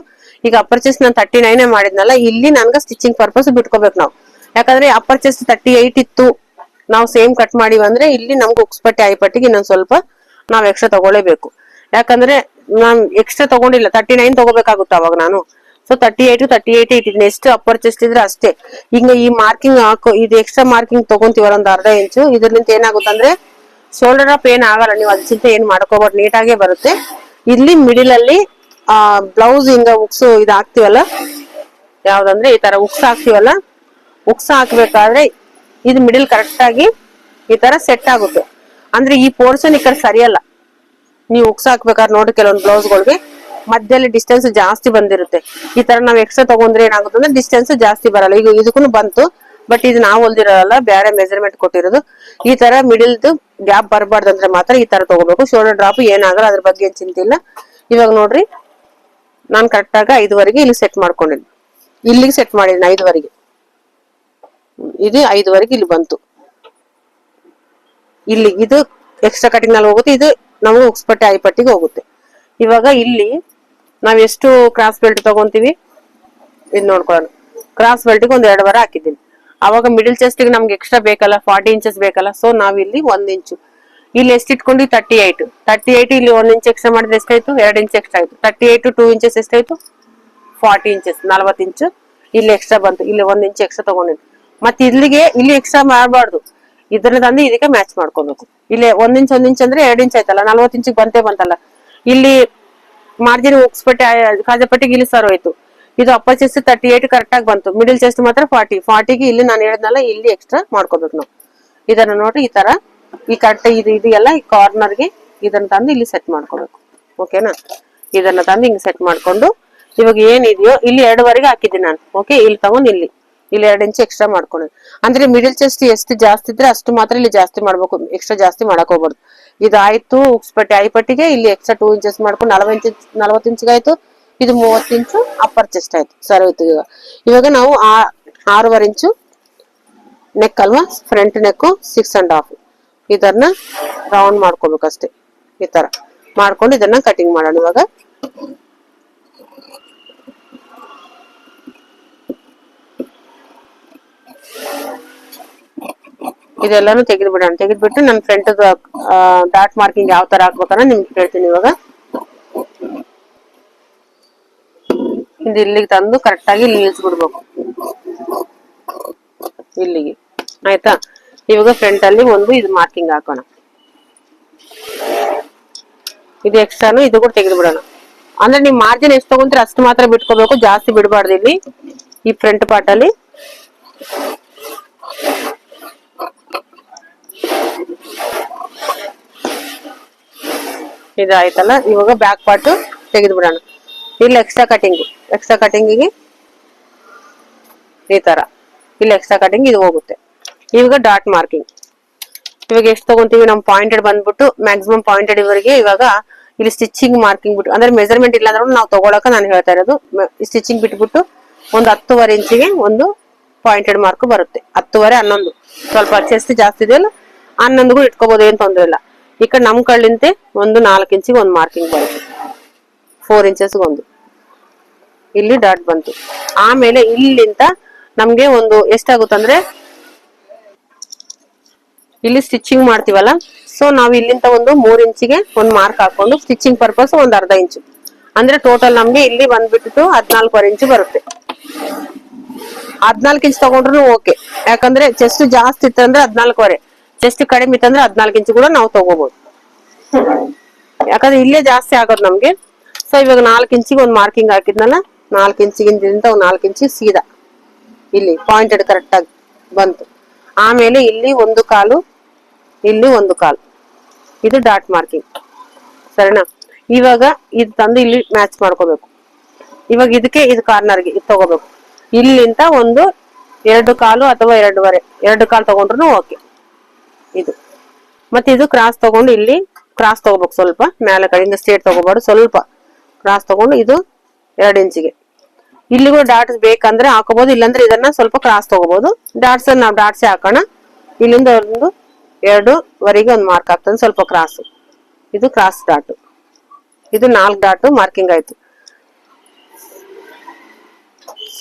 ಈಗ ಅಪ್ಪರ್ ಚೆಸ್ಟ್ ನಾನು ತರ್ಟಿ ನೈನ್ ಮಾಡಿದ್ನಲ್ಲ, ಇಲ್ಲಿ ನನ್ಗೆ ಸ್ಟಿಚಿಂಗ್ ಪರ್ಪಸ್ ಬಿಟ್ಕೋಬೇಕು ನಾವು. ಯಾಕಂದ್ರೆ ಅಪ್ಪರ್ ಚೆಸ್ಟ್ ತರ್ಟಿ ಏಟ್ ಇತ್ತು. ನಾವು ಸೇಮ್ ಕಟ್ ಮಾಡಿವಿ ಅಂದ್ರೆ ಇಲ್ಲಿ ನಮ್ಗೆ ಉಕ್ಸ್ಪಟ್ಟಿ ಐಪಟ್ಟಿಗೆ ಇನ್ನೊಂದ್ ಸ್ವಲ್ಪ ನಾವ್ ಎಕ್ಸ್ಟ್ರಾ ತಗೊಳ್ಳೇಬೇಕು ಯಾಕಂದ್ರೆ ನಾನ್ ಎಕ್ಸ್ಟ್ರಾ ತಗೊಂಡಿಲ್ಲ ತರ್ಟಿ ನೈನ್ ತಗೋಬೇಕಾಗುತ್ತೆ ಅವಾಗ ನಾನು. So thirty eight thirty eight ಇಟ್ಟಿದ್ದೀನಿ ಎಷ್ಟು ಅಪ್ಪರ್ ಚೆಸ್ಟ್ ಇದ್ರೆ ಅಷ್ಟೇ. ಈಗ ಈ ಮಾರ್ಕಿಂಗ್ ಹಾಕೋ ಇದು ಎಕ್ಸ್ಟ್ರಾ ಮಾರ್ಕಿಂಗ್ ತಗೊಂತೀವಲ್ಲ ಒಂದು ಅರ್ಧ ಇಂಚು ಇದರಿಂದ ಏನಾಗುತ್ತೆ ಅಂದ್ರೆ ಶೋಲ್ಡರ್ ಅಪ್ ಏನ್ ಆಗಲ್ಲ, ನೀವು ಚಿಂತೆ ಏನ್ ಮಾಡ್ಕೋಬಾರ್ದು ನೀಟಾಗೇ ಬರುತ್ತೆ. ಇಲ್ಲಿ ಮಿಡಿಲ್ ಅಲ್ಲಿ ಬ್ಲೌಸ್ ಹಿಂಗ ಉಕ್ಸು ಇದು ಹಾಕ್ತಿವಲ್ಲ ಯಾವ್ದಂದ್ರೆ ಈ ತರ ಉಕ್ಸ್ ಹಾಕ್ತಿವಲ್ಲ ಉಕ್ಸ್ ಹಾಕ್ಬೇಕಾದ್ರೆ ಇದು ಮಿಡಿಲ್ ಕರೆಕ್ಟ್ ಆಗಿ ಈ ತರ ಸೆಟ್ ಆಗುತ್ತೆ. ಅಂದ್ರೆ ಈ ಪೋರ್ಷನ್ ಈ ಕಡೆ ಸರಿಯಲ್ಲ. ನೀವು ಉಕ್ಸ ಹಾಕ್ಬೇಕಾದ್ರೆ ನೋಡಿ ಕೆಲವೊಂದು ಬ್ಲೌಸ್ಗಳಿಗೆ ಮಧ್ಯದಲ್ಲಿ ಡಿಸ್ಟೆನ್ಸ್ ಜಾಸ್ತಿ ಬಂದಿರುತ್ತೆ. ಈ ತರ ನಾವು ಎಕ್ಸ್ಟ್ರಾ ತಗೊಂಡ್ರೆ ಏನಾಗುತ್ತೆ ಅಂದ್ರೆ ಡಿಸ್ಟೆನ್ಸ್ ಜಾಸ್ತಿ ಬರಲ್ಲ. ಈಗ ಇದಕ್ಕೂ ಬಂತು ಬಟ್ ಇದು ನಾವು ಹೊಲ್ದಿರಲ್ಲ, ಬೇರೆ ಮೆಜರ್ಮೆಂಟ್ ಕೊಟ್ಟಿರೋದು. ಈ ತರ ಮಿಡಿಲ್ದು ಗ್ಯಾಪ್ ಬರಬಾರ್ದು ಅಂದ್ರೆ ಮಾತ್ರ ಈ ತರ ತಗೋಬೇಕು. ಶೋಲ್ಡರ್ ಡ್ರಾಪ್ ಏನಾಗಲ್ಲ ಅದ್ರ ಬಗ್ಗೆ ಏನ್ ಚಿಂತೆ ಇಲ್ಲ. ಇವಾಗ ನೋಡ್ರಿ, ನಾನು ಕರೆಕ್ಟ್ ಆಗ ಐದುವರೆಗೆ ಇಲ್ಲಿ ಸೆಟ್ ಮಾಡ್ಕೊಂಡಿದ್ದೆ ಇಲ್ಲಿಗೆ ಸೆಟ್ ಮಾಡಿದ್ದೀನಿ ಐದುವರೆಗೆ. ಇದು ಐದುವರೆಗೆ ಇಲ್ಲಿ ಬಂತು. ಇಲ್ಲಿ ಇದು ಎಕ್ಸ್ಟ್ರಾ ಕಟಿಂಗ್ನಲ್ಲಿ ಹೋಗುತ್ತೆ, ಇದು ನಮಗೆ ಉಕ್ಸ್ಪಟ್ಟೆ ಐಪಟ್ಟಿಗೆ ಹೋಗುತ್ತೆ. ಇವಾಗ ಇಲ್ಲಿ ನಾವ್ ಎಷ್ಟು ಕ್ರಾಸ್ ಬೆಲ್ಟ್ ತಗೊಂತೀವಿ? ಇದು ನೋಡ್ಕೊಳ್ಳೋಣ. ಕ್ರಾಸ್ ಬೆಲ್ಟ್ಗೆ ಒಂದ್ ಎರಡು ವಾರ ಹಾಕಿದ್ದೀನಿ. ಅವಾಗ ಮಿಡಿಲ್ ಚೆಸ್ಟ್ಗೆ ನಮ್ಗೆ ಎಕ್ಸ್ಟ್ರಾ ಬೇಕಲ್ಲ ಫಾರ್ಟಿ ಇಂಚಸ್ ಬೇಕಲ್ಲ ಸೊ ನಾವ್ ಇಲ್ಲಿ ಒಂದ್ ಇಂಚು ಇಲ್ಲಿ ಎಷ್ಟು ಇಟ್ಕೊಂಡ್ವಿ ತರ್ಟಿ ಏಟ್ ತರ್ಟಿ ಏಟ್ ಇಲ್ಲಿ ಒಂದ್ ಇಂಚ್ ಎಕ್ಸ್ಟ್ರಾ ಮಾಡಿದ್ರೆ ಎಷ್ಟಾಯ್ತು? ಎರಡು ಇಂಚ್ ಎಕ್ಸ್ಟ್ರಾ ಆಯ್ತು. ತರ್ಟಿ ಏಟ್ ಟೂ ಇಂಚಸ್ ಎಷ್ಟಾಯ್ತು? ಫಾರ್ಟಿ ಇಂಚಸ್ ನಲ್ವತ್ತು ಇಂಚು ಇಲ್ಲಿ ಎಕ್ಸ್ಟ್ರಾ ಬಂತು. ಇಲ್ಲಿ ಒಂದ್ ಇಂಚ್ ಎಕ್ಸ್ಟ್ರಾ ತಗೊಂಡಿದ್ದು ಮತ್ತೆ ಇಲ್ಲಿಗೆ ಇಲ್ಲಿ ಎಕ್ಸ್ಟ್ರಾ ಮಾಡಬಾರ್ದು. ಇದನ್ನ ತಂದು ಇದಕ್ಕೆ ಮ್ಯಾಚ್ ಮಾಡ್ಕೋಬೇಕು. ಇಲ್ಲಿ ಒಂದ್ ಇಂಚ್ ಒಂದ್ ಇಂಚ್ ಅಂದ್ರೆ ಎರಡ್ ಇಂಚ್ ಆಯ್ತಲ್ಲ, ನಲ್ವತ್ತು ಇಂಚಿಗೆ ಬಂತೆ ಬಂತಲ್ಲ. ಇಲ್ಲಿ ಮಾರ್ಜಿನ್ ಉಕ್ಸ್ಪಟ್ಟೆ ಕಾಜಪಟ್ಟಿಗೆ ಇಲ್ಲಿ ಸರ್ ಹೋಯ್ತು. ಇದು upper chest thirty eight correct ಆಗಿ ಬಂತು. ಮಿಡಿಲ್ ಚೆಸ್ಟ್ ಮಾತ್ರ ಫಾರ್ಟಿ ಫಾರ್ಟಿಗೆ ಇಲ್ಲಿ ನಾನು ಹೇಳಿದ್ನಲ್ಲ, ಇಲ್ಲಿ ಎಕ್ಸ್ಟ್ರಾ ಮಾಡ್ಕೋಬೇಕು ನಾವು. ಇದನ್ನ ನೋಡ್ರಿ, ಈ ತರ. ಈ ಕರೆಕ್ಟ್ ಇದು ಇದು ಎಲ್ಲ ಈ ಕಾರ್ನರ್ಗೆ ಇದನ್ನ ತಂದು ಇಲ್ಲಿ ಸೆಟ್ ಮಾಡ್ಕೋಬೇಕು. ಓಕೆನಾ ಇದನ್ನ ತಂದು ಹಿಂಗ್ ಸೆಟ್ ಮಾಡ್ಕೊಂಡು, ಇವಾಗ ಏನಿದೆಯೋ, ಇಲ್ಲಿ ಎರಡುವರೆಗೆ ಹಾಕಿದ್ದೀನಿ ನಾನು. ಓಕೆ ಇಲ್ಲಿ ತಗೊಂಡ್ ಇಲ್ಲಿ. ಇಲ್ಲಿ ಎರಡು ಇಂಚ್ ಎಕ್ಸ್ಟ್ರಾ ಮಾಡ್ಕೊಂಡು ಅಂದ್ರೆ ಮಿಡಿಲ್ ಚೆಸ್ಟ್ ಎಷ್ಟು ಜಾಸ್ತಿ ಇದ್ರೆ ಅಷ್ಟು ಮಾತ್ರ ಇಲ್ಲಿ ಜಾಸ್ತಿ ಮಾಡ್ಬೇಕು ಎಕ್ಸ್ಟ್ರಾ ಜಾಸ್ತಿ ಮಾಡಕ್ ಹೋಗ್ಬಾರ್ದು. ಇದಾಯ್ತು ಉಕ್ಸ್ಪಟ್ಟಿ ಐಪಟ್ಟಿಗೆ ಇಲ್ಲಿ ಎಕ್ಸ್ಟ್ರಾ ಟೂ ಇಂಚಸ್ ಮಾಡ್ಕೊಂಡು ನಲವತ್ತು ಇಂಚ್, ನಲವತ್ತು ಇಂಚಿಗೆ ಆಯ್ತು. ಇದು ಮೂವತ್ತು ಇಂಚು ಅಪ್ಪರ್ ಚೆಸ್ಟ್ ಆಯ್ತು. ಸರಿ ಹೋಯ್ತು ಈಗ. ಇವಾಗ ನಾವು ಆ ಆರೂವರೆ ಇಂಚು ನೆಕ್ ಅಲ್ವಾ? Front neck six and half ಇದನ್ನ ರೌಂಡ್ ಮಾಡ್ಕೋಬೇಕಷ್ಟೇ. ಈ ತರ. ಮಾಡ್ಕೊಂಡು ಇದನ್ನ ಕಟಿಂಗ್ ಮಾಡೋಣ ಇವಾಗ. ಇದೆಲ್ಲಾನು ತೆಗೆದು ಬಿಡೋಣ ತೆಗೆದ್ಬಿಟ್ಟು ನನ್ನ ಫ್ರಂಟ್ ಡಾಟ್ ಮಾರ್ಕಿಂಗ್ ಯಾವ ತರ ಹಾಕ್ಬೇಕನ್ನ ನಿಮ್ಗೆ ಹೇಳ್ತೀನಿ ಇವಾಗ ಇದು ಇಲ್ಲಿಗೆ ತಂದು ಕರೆಕ್ಟ್ ಆಗಿ ಇಲ್ಲಿ ನಿಲ್ಸ್ಬಿಡ್ಬೇಕು ಇಲ್ಲಿಗೆ ಆಯ್ತಾ ಇವಾಗ ಫ್ರಂಟ್ ಅಲ್ಲಿ ಒಂದು ಇದು ಮಾರ್ಕಿಂಗ್ ಹಾಕೋಣ ಇದು ಎಕ್ಸ್ಟ್ರಾನು ಇದು ಕೂಡ ತೆಗೆದು ಬಿಡೋಣ ಅಂದ್ರೆ ನಿಮ್ ಮಾರ್ಜಿನ್ ಎಷ್ಟು ತಗೊಂತೀರ ಅಷ್ಟು ಮಾತ್ರ ಬಿಟ್ಕೋಬೇಕು ಜಾಸ್ತಿ ಬಿಡಬಾರ್ದು ಇಲ್ಲಿ ಈ ಫ್ರಂಟ್ ಪಾರ್ಟ್ ಅಲ್ಲಿ ಇದಾಯ್ತಲ್ಲ? ಇವಾಗ ಬ್ಯಾಕ್ ಪಾರ್ಟ್ ತೆಗೆದು ಬಿಡೋಣ ಇಲ್ಲಿ ಎಕ್ಸ್ಟ್ರಾ ಕಟಿಂಗ್ ಎಕ್ಸ್ಟ್ರಾ ಕಟಿಂಗಿಗೆ ಈ ತರ. ಇಲ್ಲಿ ಎಕ್ಸ್ಟ್ರಾ ಕಟಿಂಗ್ ಇದು ಹೋಗುತ್ತೆ. ಇವಾಗ ಡಾಟ್ ಮಾರ್ಕಿಂಗ್ ಇವಾಗ ಎಷ್ಟು ತಗೊಂತೀವಿ? ನಮ್ ಪಾಯಿಂಟೆಡ್ ಬಂದ್ಬಿಟ್ಟು ಮ್ಯಾಕ್ಸಿಮಮ್ ಪಾಯಿಂಟೆಡ್ ಇವರಿಗೆ ಇವಾಗ ಇಲ್ಲಿ ಸ್ಟಿಚಿಂಗ್ ಮಾರ್ಕಿಂಗ್ ಬಿಟ್ಟು ಅಂದ್ರೆ ಮೆಜರ್ಮೆಂಟ್ ಇಲ್ಲ ಅಂದ್ರೂ ನಾವು ತಗೊಳಕ ನಾನು ಹೇಳ್ತಾ ಇರೋದು. ಸ್ಟಿಚಿಂಗ್ ಬಿಟ್ಬಿಟ್ಟು ಒಂದು ಹತ್ತುವರೆ ಇಂಚಿಗೆ ಒಂದು ಪಾಯಿಂಟೆಡ್ ಮಾರ್ಕ್ ಬರುತ್ತೆ ಹತ್ತುವರೆ ಹನ್ನೊಂದು ಸ್ವಲ್ಪ ಚೆಸ್ಟ್ ಜಾಸ್ತಿ ಇದೆಯಲ್ಲ ಹನ್ನೊಂದು ಇಟ್ಕೋಬಹುದು ಏನ್ ತೊಂದ್ರೆ ಇಲ್ಲ ಈ ಕಡೆ ನಮ್ ಕಳ್ಳಿಂತೆ ಒಂದು ನಾಲ್ಕು ಇಂಚಿಗೆ ಒಂದು ಮಾರ್ಕಿಂಗ್ ಬರುತ್ತೆ ಫೋರ್ ಇಂಚಸ್ ಒಂದು ಇಲ್ಲಿ ಡಾಟ್ ಬಂತು ಆಮೇಲೆ ಇಲ್ಲಿಂದ ನಮ್ಗೆ ಒಂದು ಎಷ್ಟಾಗುತ್ತಂದ್ರೆ ಇಲ್ಲಿ ಸ್ಟಿಚಿಂಗ್ ಮಾಡ್ತೀವಲ್ಲ ಸೊ ನಾವು ಇಲ್ಲಿಂದ ಒಂದು ಮೂರ್ ಇಂಚಿಗೆ ಒಂದು ಮಾರ್ಕ್ ಹಾಕೊಂಡು ಸ್ಟಿಚಿಂಗ್ ಪರ್ಪಸ್ ಒಂದ್ ಅರ್ಧ ಇಂಚು ಅಂದ್ರೆ ಟೋಟಲ್ ನಮ್ಗೆ ಇಲ್ಲಿ ಬಂದ್ಬಿಟ್ಟು ಹದಿನಾಲ್ಕುವರೆ ಇಂಚು ಬರುತ್ತೆ ಹದ್ನಾಲ್ಕು ಇಂಚ್ ತಗೊಂಡ್ರು ಓಕೆ ಯಾಕಂದ್ರೆ ಚೆಸ್ಟ್ ಜಾಸ್ತಿ ಇತ್ತಂದ್ರೆ ಹದ್ನಾಲ್ಕುವರೆ. ಚೆಸ್ಟ್ ಕಡಿಮೆ ಇತ್ತಂದ್ರೆ ಹದ್ನಾಲ್ಕು ಇಂಚ್ ಕೂಡ ನಾವು ತಗೋಬಹುದು ಯಾಕಂದ್ರೆ ಇಲ್ಲೇ ಜಾಸ್ತಿ ಆಗೋದು ನಮ್ಗೆ. ಸೊ ಇವಾಗ ನಾಲ್ಕು ಇಂಚಿಗೆ ಒಂದು ಮಾರ್ಕಿಂಗ್ ಹಾಕಿದ್ನಲ್ಲ, ನಾಲ್ಕು ಇಂಚಿಗಿಂತ ಒಂದು ನಾಲ್ಕು ಇಂಚಿ ಸೀದಾ. ಇಲ್ಲಿ ಪಾಯಿಂಟೆಡ್ ಕರೆಕ್ಟ್ ಆಗಿ ಬಂತು. ಆಮೇಲೆ ಇಲ್ಲಿ ಒಂದು ಕಾಲು, ಇಲ್ಲಿ ಒಂದು ಕಾಲು. ಇದು ಡಾಟ್ ಮಾರ್ಕಿಂಗ್ ಸರಿನಾ? ಇವಾಗ ಇದು ತಂದು ಇಲ್ಲಿ ಮ್ಯಾಚ್ ಮಾಡ್ಕೋಬೇಕು. ಇವಾಗ ಇದಕ್ಕೆ ಇದು ಕಾರ್ನರ್ಗೆ ಇದು ತಗೋಬೇಕು. ಇಲ್ಲಿಂದ ಒಂದು ಎರಡು ಕಾಲು ಅಥವಾ ಎರಡೂವರೆ, ಎರಡು ಕಾಲು ತಗೊಂಡ್ರು ಓಕೆ ಇದು. ಮತ್ತೆ ಇದು ಕ್ರಾಸ್ ತಗೊಂಡು ಇಲ್ಲಿ ಕ್ರಾಸ್ ತಗೋಬೇಕು ಸ್ವಲ್ಪ ಮೇಲೆ ಕಡೆಯಿಂದ ಸ್ಟೇಟ್ ತಗೋಬಾರ್ದು, ಸ್ವಲ್ಪ ಕ್ರಾಸ್ ತಗೊಂಡು ಇದು ಎರಡು ಇಂಚಿಗೆ ಇಲ್ಲಿಗೂ ಡಾಟ್ಸ್ ಬೇಕಂದ್ರೆ ಹಾಕೋಬಹುದು ಇಲ್ಲಾಂದ್ರೆ ಇದನ್ನ ಸ್ವಲ್ಪ ಕ್ರಾಸ್ ತಗೋಬಹುದು ಡಾಟ್ಸ್ ನಾವು ಡಾಟ್ಸೇ ಹಾಕೋಣ. ಇಲ್ಲಿಂದ ಒಂದು ಎರಡೂವರೆಗೆ ಒಂದು ಮಾರ್ಕ್ ಆಗ್ತದೆ, ಸ್ವಲ್ಪ ಕ್ರಾಸ್ ಇದು ಕ್ರಾಸ್ ಡಾಟು ಇದು ನಾಲ್ಕು ಡಾಟು ಮಾರ್ಕಿಂಗ್ ಆಯ್ತು.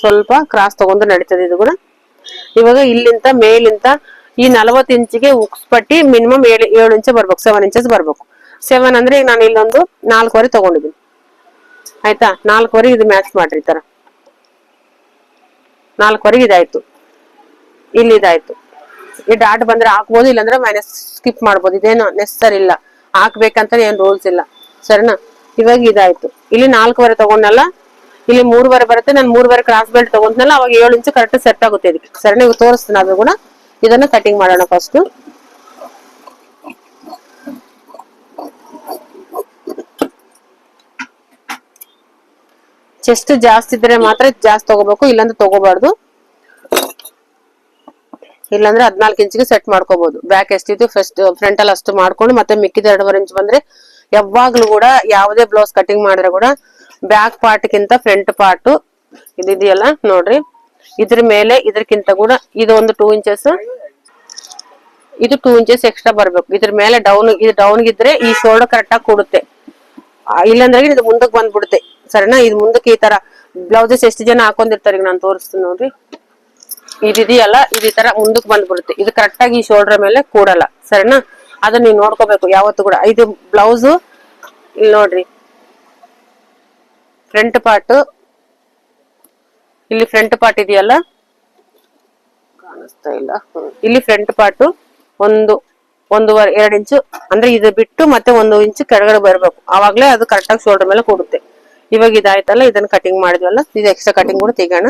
ಸ್ವಲ್ಪ ಕ್ರಾಸ್ ತಗೊಂಡು ನಡೀತದೆ ಇದು ಕೂಡ. ಇವಾಗ ಇಲ್ಲಿಂದ ಮೇಲಿಂದ ಈ ನಲವತ್ತು ಇಂಚಿಗೆ ಉಕ್ಸ್ ಪಟ್ಟಿ ಮಿನಿಮಮ್ ಏಳು ಏಳು ಇಂಚ್ ಬರ್ಬೇಕು ಸೆವೆನ್ ಇಂಚಸ್ ಬರ್ಬೇಕು. ಸೆವೆನ್ ಅಂದ್ರೆ ಈಗ ನಾನು ಇಲ್ಲೊಂದು ನಾಲ್ಕುವರೆ ತಗೊಂಡಿದ್ದೀನಿ. ಆಯ್ತಾ? ನಾಲ್ಕುವರೆ ಇದು ಮ್ಯಾಚ್ ಮಾಡ್ರಿ ತರ. ನಾಲ್ಕುವರೆಗೆ ಇದಾಯ್ತು. ಇಲ್ಲಿ ಇದಾಯ್ತು. ಈ ಡಾಟ್ ಬಂದ್ರೆ ಹಾಕ್ಬೋದು, ಇಲ್ಲಾಂದ್ರೆ ಮೈನಸ್ ಸ್ಕಿಪ್ ಮಾಡ್ಬೋದು. ಇದೇನು ನೆಸ್ಸರಿ ಇಲ್ಲ. ಹಾಕ್ಬೇಕಂತ ಏನ್ ರೂಲ್ಸ್ ಇಲ್ಲ. ಸರಿನಾ? ಇವಾಗ ಇದಾಯ್ತು. ಇಲ್ಲಿ ನಾಲ್ಕುವರೆ ತಗೊಂಡಲ್ಲ ಇಲ್ಲಿ ಮೂರುವರೆ ಬರುತ್ತೆ, ನಾನು ಮೂರುವರೆ ಕ್ರಾಸ್ ಬೆಲ್ಟ್ ತಗೊಂಡ್ನಲ್ಲ, ಅವಾಗ ಏಳು ಇಂಚು ಕರೆಕ್ಟ್ ಸೆಟ್ ಆಗುತ್ತೆ ಇದಕ್ಕೆ. ಸರಣಿ ತೋರಿಸ್ತೀನಿ ಅದು ಕೂಡ ಇದನ್ನ ಕಟಿಂಗ್ ಮಾಡೋಣ ಫಸ್ಟ್ ಚೆಸ್ಟ್ ಜಾಸ್ತಿ ಇದ್ರೆ ಮಾತ್ರ ಜಾಸ್ತಿ ತಗೋಬೇಕು, ಇಲ್ಲಾಂದ್ರೆ ತಗೋಬಾರ್ದು. ಇಲ್ಲಾಂದ್ರೆ ಹದ್ನಾಲ್ಕು ಇಂಚಿಗೆ ಸೆಟ್ ಮಾಡ್ಕೋಬಹುದು ಬ್ಯಾಕ್ ಎಷ್ಟಿತ್ತು ಫಸ್ಟ್ ಫ್ರಂಟ್ ಅಲ್ಲಿ ಅಷ್ಟು ಮಾಡ್ಕೊಂಡು ಮತ್ತೆ ಮಿಕ್ಕಿದ ಎರಡೂವರೆ ಇಂಚ್ ಬಂದ್ರೆ ಯಾವಾಗ್ಲೂ ಕೂಡ ಯಾವುದೇ ಬ್ಲೌಸ್ ಕಟಿಂಗ್ ಮಾಡಿದ್ರೆ ಕೂಡ ಬ್ಯಾಕ್ ಪಾರ್ಟ್ ಗಿಂತ ಫ್ರಂಟ್ ಪಾರ್ಟ್ ಇದಿದೆಯಲ್ಲ ನೋಡ್ರಿ. ಇದ್ರ ಮೇಲೆ ಇದಕ್ಕಿಂತ ಕೂಡ ಇದು ಒಂದು ಟೂ ಇಂಚಸ್ ಇದು ಟೂ ಇಂಚಸ್ ಎಕ್ಸ್ಟ್ರಾ ಬರ್ಬೇಕು. ಇದ್ರ ಮೇಲೆ ಡೌನ್ ಇದು ಡೌನ್ ಇದ್ರೆ ಈ ಶೋಲ್ಡರ್ ಕರೆಕ್ಟ್ ಆಗಿ ಕೊಡುತ್ತೆ. ಇಲ್ಲಾಂದ್ರೆ ಇದು ಮುಂದಕ್ಕೆ ಬಂದ್ಬಿಡುತ್ತೆ. ಸರಿನಾ? ಇದು ಮುಂದಕ್ಕೆ ಈ ತರ ಬ್ಲೌಸಸ್ ಎಷ್ಟು ಜನ ಹಾಕೊಂಡಿರ್ತಾರೆ ಈಗ ನಾನು ತೋರಿಸ್ತೀನಿ ನೋಡ್ರಿ. ಇದೆಯಲ್ಲ ಇದು ಈ ತರ ಮುಂದಕ್ಕೆ ಬಂದ್ಬಿಡುತ್ತೆ. ಇದು ಕರೆಕ್ಟ್ ಆಗಿ ಈ ಶೋಲ್ಡರ್ ಮೇಲೆ ಕೂಡಲ್ಲ. ಸರಿನಾ? ಅದನ್ನ ನೀವು ನೋಡ್ಕೋಬೇಕು ಯಾವತ್ತು ಕೂಡ. ಇದು ಬ್ಲೌಸ್, ಇಲ್ಲಿ ನೋಡ್ರಿ. Front part. ಇಲ್ಲಿ ಫ್ರಂಟ್ ಪಾರ್ಟ್ ಇದೆಯಲ್ಲ? ಕಾಣಿಸ್ತಾ ಇಲ್ಲ. ಇಲ್ಲಿ ಫ್ರಂಟ್ ಪಾರ್ಟ್ ಒಂದು, ಒಂದೂವರೆ, ಎರಡು ಇಂಚು. ಅಂದ್ರೆ ಇದು ಬಿಟ್ಟು ಮತ್ತೆ ಒಂದು ಇಂಚು ಕೆಳಗಡೆ ಬರಬೇಕು. ಆವಾಗಲೇ ಅದು ಕರೆಕ್ಟ್ ಆಗಿ ಶೋಲ್ಡರ್ ಮೇಲೆ ಕೂಡುತ್ತೆ. ಇವಾಗ ಇದಾಯ್ತಲ್ಲ, ಇದನ್ನ ಕಟಿಂಗ್ ಮಾಡಿದ್ವಲ್ಲ? ಇದು ಎಕ್ಸ್ಟ್ರಾ ಕಟಿಂಗ್ ಕೂಡ ತೆಗೋಣ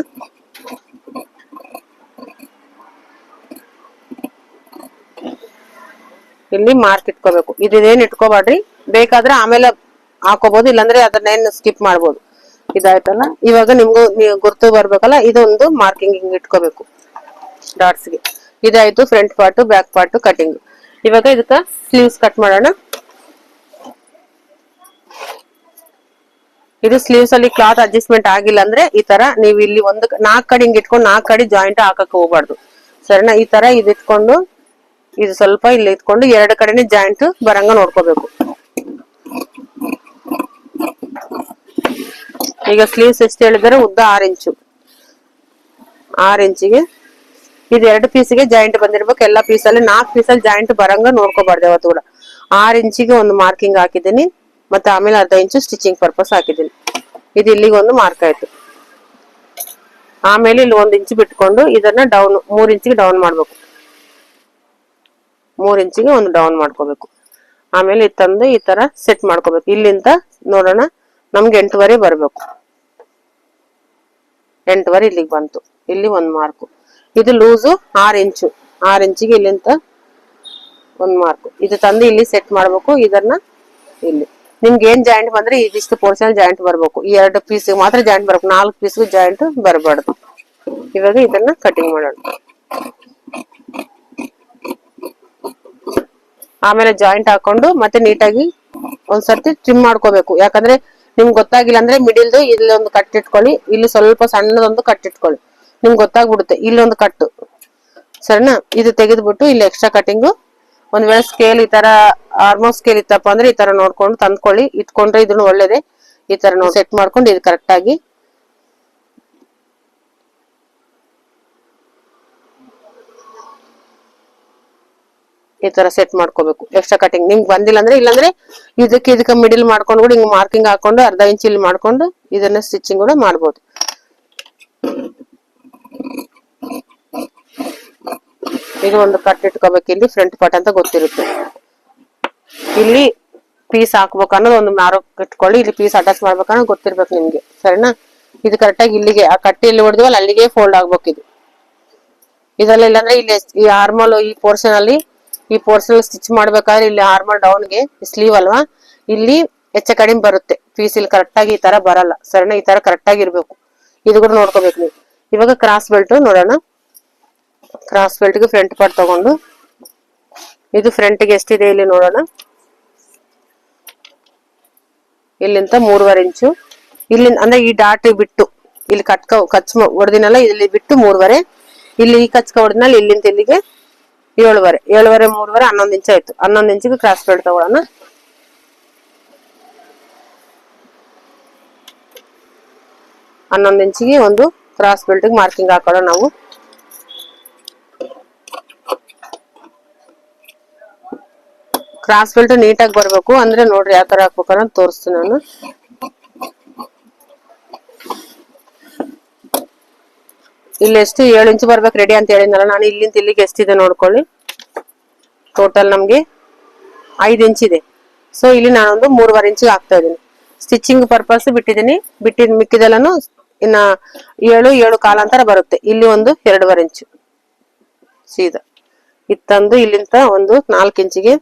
ಇಲ್ಲಿ ಮಾರ್ಕ್ ಇಟ್ಕೋಬೇಕು. ಇದೇನ್ ಇಟ್ಕೋಬೇಡ್ರಿ. ಬೇಕಾದ್ರೆ ಆಮೇಲೆ ಹಾಕೋಬಹುದು ಇಲ್ಲಾಂದ್ರೆ ಅದನ್ನೇನು ಸ್ಕಿಪ್ ಮಾಡ್ಬೋದು. ಇದಾಯ್ತಲ್ಲ? ಇವಾಗ ನಿಮ್ಗೂ ಗುರ್ತು ಬರ್ಬೇಕಲ್ಲ, ಇದೊಂದು ಮಾರ್ಕಿಂಗ್ ಹಿಂಗ್ ಇಟ್ಕೋಬೇಕು. ಡಾಟ್ಸ್ಗೆ. ಇದಾಯ್ತು front part back part cutting ಇವಾಗ ಇದಕ್ಕ ಸ್ಲೀವ್ಸ್ ಕಟ್ ಮಾಡೋಣ. ಇದು ಸ್ಲೀವ್ಸ್ ಅಲ್ಲಿ ಕ್ಲಾತ್ ಅಡ್ಜಸ್ಟ್ಮೆಂಟ್ ಆಗಿಲ್ಲ ಅಂದ್ರೆ ಈ ತರ ನೀವು ಇಲ್ಲಿ ಒಂದು ನಾಲ್ಕು ಕಡೆ ಹಿಂಗ್ ಇಟ್ಕೊಂಡು ನಾಲ್ಕು ಕಡೆ ಜಾಯಿಂಟ್ ಹಾಕಕ್ ಹೋಗ್ಬಾರ್ದು. ಸರಿನಾ? ಈ ತರ ಇದು ಇಟ್ಕೊಂಡು ಇದು ಸ್ವಲ್ಪ ಇಲ್ಲಿ ಇಟ್ಕೊಂಡು ಎರಡು ಕಡೆನೇ ಜಾಯಿಂಟ್ ಬರಂಗ ನೋಡ್ಕೋಬೇಕು. ಈಗ ಸ್ಲೀವ್ಸ್ ಎಷ್ಟು ಹೇಳಿದರೆ ಉದ್ದ ಆರ್ ಇಂಚು. ಆರ್ ಇಂಚಿಗೆ. ಇದು ಎರಡು ಪೀಸಿಗೆ ಜಾಯಿಂಟ್ ಬಂದಿರ್ಬೇಕು. ಎಲ್ಲ ಪೀಸಲ್ಲಿ ನಾಲ್ಕು ಪೀಸಲ್ಲಿ ಜಾಯಿಂಟ್ ಬರಂಗ ನೋಡ್ಕೋಬಾರ್ದು ಯಾವತ್ತು ಕೂಡ. ಆರ್ ಇಂಚಿಗೆ ಒಂದು ಮಾರ್ಕಿಂಗ್ ಹಾಕಿದ್ದೀನಿ. ಮತ್ತೆ ಆಮೇಲೆ ಅರ್ಧ ಇಂಚು ಸ್ಟಿಚಿಂಗ್ ಪರ್ಪಸ್ ಹಾಕಿದ್ದೀನಿ. ಇದು ಇಲ್ಲಿಗೆ ಒಂದು ಮಾರ್ಕ್ ಆಯ್ತು. ಆಮೇಲೆ ಇಲ್ಲಿ ಒಂದ್ ಇಂಚ್ ಬಿಟ್ಕೊಂಡು ಇದನ್ನ ಡೌನ್ ಮೂರ್ ಇಂಚಿಗೆ ಡೌನ್ ಮಾಡ್ಬೇಕು. ಮೂರ್ ಇಂಚಿಗೆ ಒಂದು ಡೌನ್ ಮಾಡ್ಕೋಬೇಕು. ಆಮೇಲೆ ಇದು ತಂದು ಈ ತರ ಸೆಟ್ ಮಾಡ್ಕೋಬೇಕು. ಇಲ್ಲಿಂದ ನೋಡೋಣ. ನಮ್ಗೆ ಎಂಟುವರೆ ಬರ್ಬೇಕು. ಎಂಟುವರೆ ಇಲ್ಲಿಗೆ ಬಂತು. ಇಲ್ಲಿ ಒಂದು ಮಾರ್ಕು ಇದು ಲೂಸು ಆರ್ ಇಂಚು ಆರ್ ಇಂಚಿಗೆ ಇಲ್ಲಿಂತ ಒಂದು ಮಾರ್ಕ್ ಇದು ತಂದು ಇಲ್ಲಿ ಸೆಟ್ ಮಾಡ್ಬೇಕು, ಇದನ್ನ ಇಲ್ಲಿ. ನಿಮ್ಗೆ ಏನ್ ಜಾಯಿಂಟ್ ಬಂದ್ರೆ ಇದಿಷ್ಟು ಪೋರ್ಷನ್ ಜಾಯಿಂಟ್ ಬರಬೇಕು. ಈ ಎರಡು ಪೀಸ್ ಮಾತ್ರ ಜಾಯಿಂಟ್ ಬರಬೇಕು. ನಾಲ್ಕು ಪೀಸ್ಗೂ ಜಾಯಿಂಟ್ ಬರಬಾರ್ದು. ಇವಾಗ ಇದನ್ನ ಕಟಿಂಗ್ ಮಾಡೋಣ. ಆಮೇಲೆ ಜಾಯಿಂಟ್ ಹಾಕೊಂಡು ಮತ್ತೆ ನೀಟಾಗಿ ಒಂದ್ಸರ್ತಿ ಟ್ರಿಮ್ ಮಾಡ್ಕೋಬೇಕು. ಯಾಕಂದ್ರೆ ನಿಮ್ಗೆ ಗೊತ್ತಾಗಿಲ್ಲ ಅಂದ್ರೆ ಮಿಡಿಲ್ದು ಇಲ್ಲಿ ಒಂದು ಕಟ್ ಇಟ್ಕೊಳ್ಳಿ, ಇಲ್ಲಿ ಸ್ವಲ್ಪ ಸಣ್ಣದೊಂದು ಕಟ್ ಇಟ್ಕೊಳ್ಳಿ. ನಿಮ್ಗೆ ಗೊತ್ತಾಗ್ಬಿಡುತ್ತೆ ಇಲ್ಲಿ ಒಂದು ಕಟ್ಟು. ಸರಿನಾ? ಇದು ತೆಗೆದ್ಬಿಟ್ಟು ಇಲ್ಲಿ ಎಕ್ಸ್ಟ್ರಾ ಕಟಿಂಗು ಒಂದ್ ವೇಳೆ ಸ್ಕೇಲ್ ಈ ತರ ಆರ್ಮೋ ಸ್ಕೇಲ್ ಇತ್ತಪ್ಪ ಅಂದ್ರೆ ಈ ತರ ನೋಡ್ಕೊಂಡು ತಂದ್ಕೊಳ್ಳಿ. ಇಟ್ಕೊಂಡ್ರೆ ಇದನ್ನು ಒಳ್ಳೇದೇ. ಈ ತರ ನೋಡಿ ಸೆಟ್ ಮಾಡ್ಕೊಂಡು ಇದು ಕರೆಕ್ಟ್ ಆಗಿ ಈ ತರ ಸೆಟ್ ಮಾಡ್ಕೋಬೇಕು. ಎಕ್ಸ್ಟ್ರಾ ಕಟಿಂಗ್ ನಿಮ್ಗೆ ಬಂದಿಲ್ಲ ಅಂದ್ರೆ, ಇಲ್ಲಾಂದ್ರೆ ಇದಕ್ಕೆ ಇದಕ್ಕೆ ಮಿಡಿಲ್ ಮಾಡ್ಕೊಂಡು ಕೂಡ ಹಿಂಗ್ ಮಾರ್ಕಿಂಗ್ ಹಾಕೊಂಡು ಅರ್ಧ ಇಂಚ್ ಇಲ್ಲಿ ಮಾಡ್ಕೊಂಡು ಇದನ್ನ ಸ್ಟಿಚಿಂಗ್ ಕೂಡ ಮಾಡ್ಬೋದು. ಇದು ಒಂದು ಕಟ್ ಇಟ್ಕೋಬೇಕು. ಇಲ್ಲಿ ಫ್ರಂಟ್ ಪಾರ್ಟ್ ಅಂತ ಗೊತ್ತಿರುತ್ತೆ. ಇಲ್ಲಿ ಪೀಸ್ ಹಾಕ್ಬೇಕು ಅನ್ನೋದು ಒಂದು ಮಾರೋಕ್ ಇಟ್ಕೊಳ್ಳಿ. ಇಲ್ಲಿ ಪೀಸ್ ಅಟ್ಯಾಚ್ ಮಾಡ್ಬೇಕನ್ನೋ ಗೊತ್ತಿರ್ಬೇಕು ನಿಮ್ಗೆ. ಸರಿನಾ? ಇದು ಕರೆಕ್ಟಾಗಿ ಇಲ್ಲಿಗೆ, ಆ ಕಟ್ಟಿ ಇಲ್ಲಿ ಹೊಡೆದಿವಲ್ಲ ಅಲ್ಲಿಗೆ ಫೋಲ್ಡ್ ಆಗ್ಬೇಕು ಇದು. ಇದೆಲ್ಲ ಇಲ್ಲಾಂದ್ರೆ ಇಲ್ಲಿ ಈ ಆರ್ಮಲ್ ಈ ಪೋರ್ಷನ್ ಅಲ್ಲಿ ಈ ಪೋರ್ಷನ್ ಸ್ಟಿಚ್ ಮಾಡ್ಬೇಕಾದ್ರೆ ಇಲ್ಲಿ ಆರ್ಮಲ್ ಡೌನ್ಗೆ ಸ್ಲೀವ್ ಅಲ್ವಾ? ಇಲ್ಲಿ ಹೆಚ್ಚ ಕಡಿಮೆ ಬರುತ್ತೆ. ಪೀಸ್ ಇಲ್ಲಿ ಕರೆಕ್ಟ್ ಆಗಿ ಈ ತರ ಬರಲ್ಲ. ಸರಿನಾ? ಈ ತರ ಕರೆಕ್ಟಾಗಿ ಇರಬೇಕು. ಇದು ಕೂಡ ನೋಡ್ಕೋಬೇಕು ನೀವು. ಇವಾಗ ಕ್ರಾಸ್ ಬೆಲ್ಟ್ ನೋಡೋಣ. ಕ್ರಾಸ್ ಬೆಲ್ಟ್ಗೆ ಫ್ರಂಟ್ ಪಾರ್ಟ್ ತಗೊಂಡು. ಇದು ಫ್ರಂಟ್ಗೆ ಎಷ್ಟಿದೆ ಇಲ್ಲಿ ನೋಡೋಣ. ಇಲ್ಲಿಂದ ಮೂರುವರೆ ಇಂಚು. ಇಲ್ಲಿ ಅಂದ್ರೆ ಈ ಡಾಟ್ ಬಿಟ್ಟು. ಇಲ್ಲಿ ಕಟ್ಕ ಕಚ್ ಹೊಡೆದಿನಲ್ಲ ಇಲ್ಲಿ ಬಿಟ್ಟು ಮೂರುವರೆ. ಇಲ್ಲಿ ಈ ಕಚ್ಕ ಹೊಡೆದ್ಮೇಲೆ ಇಲ್ಲಿಂದ ಇಲ್ಲಿಗೆ ಏಳುವರೆ ಏಳುವರೆ, ಮೂರುವರೆ, ಹನ್ನೊಂದು ಇಂಚ್ ಆಯ್ತು. ಹನ್ನೊಂದು ಇಂಚಿಗೆ ಕ್ರಾಸ್ ಬೆಲ್ಟ್ ತಗೊಳ್ಳೋಣ. ಹನ್ನೊಂದು ಇಂಚಿಗೆ ಒಂದು ಕ್ರಾಸ್ ಬೆಲ್ಟ್ ಮಾರ್ಕಿಂಗ್ ಹಾಕೋಣ ನಾವು. ಕ್ರಾಸ್ ಬೆಲ್ಟ್ ನೀಟಾಗಿ ಬರಬೇಕು ಅಂದ್ರೆ ನೋಡ್ರಿ ಯಾವ ತರ ಹಾಕ್ಬೇಕು ತೋರಿಸ್ತೀನಿ ನಾನು. ಇಲ್ಲಿ ಎಷ್ಟು ಏಳು ಇಂಚು ಬರ್ಬೇಕು ರೆಡಿ ಅಂತ ಹೇಳಿದ್ನಲ್ಲ, ನಾನು ಇಲ್ಲಿಂದ ಇಲ್ಲಿಗೆ ಎಷ್ಟಿದೆ ನೋಡ್ಕೊಳ್ಳಿ. ಟೋಟಲ್ ನಮ್ಗೆ ಐದು ಇಂಚ್ ಇದೆ. ಸೊ ಇಲ್ಲಿ ನಾನೊಂದು ಮೂರುವರೆ ಇಂಚಿಗೆ ಹಾಕ್ತಾ ಇದ್ದೀನಿ. ಸ್ಟಿಚಿಂಗ್ ಪರ್ಪಸ್ ಬಿಟ್ಟಿದ್ದೀನಿ. ಬಿಟ್ಟಿದ್ ಮಿಕ್ಕಿದೆಲ್ಲನು ಇನ್ನ ಏಳು ಏಳು ಕಾಲಾಂತರ ಬರುತ್ತೆ. ಇಲ್ಲಿ ಒಂದು ಎರಡೂವರೆ ಇಂಚು. ಸೀದಾ ಇದು. ತಂದು ಇಲ್ಲಿಂದ ಒಂದು ನಾಲ್ಕು ಇಂಚಿಗೆ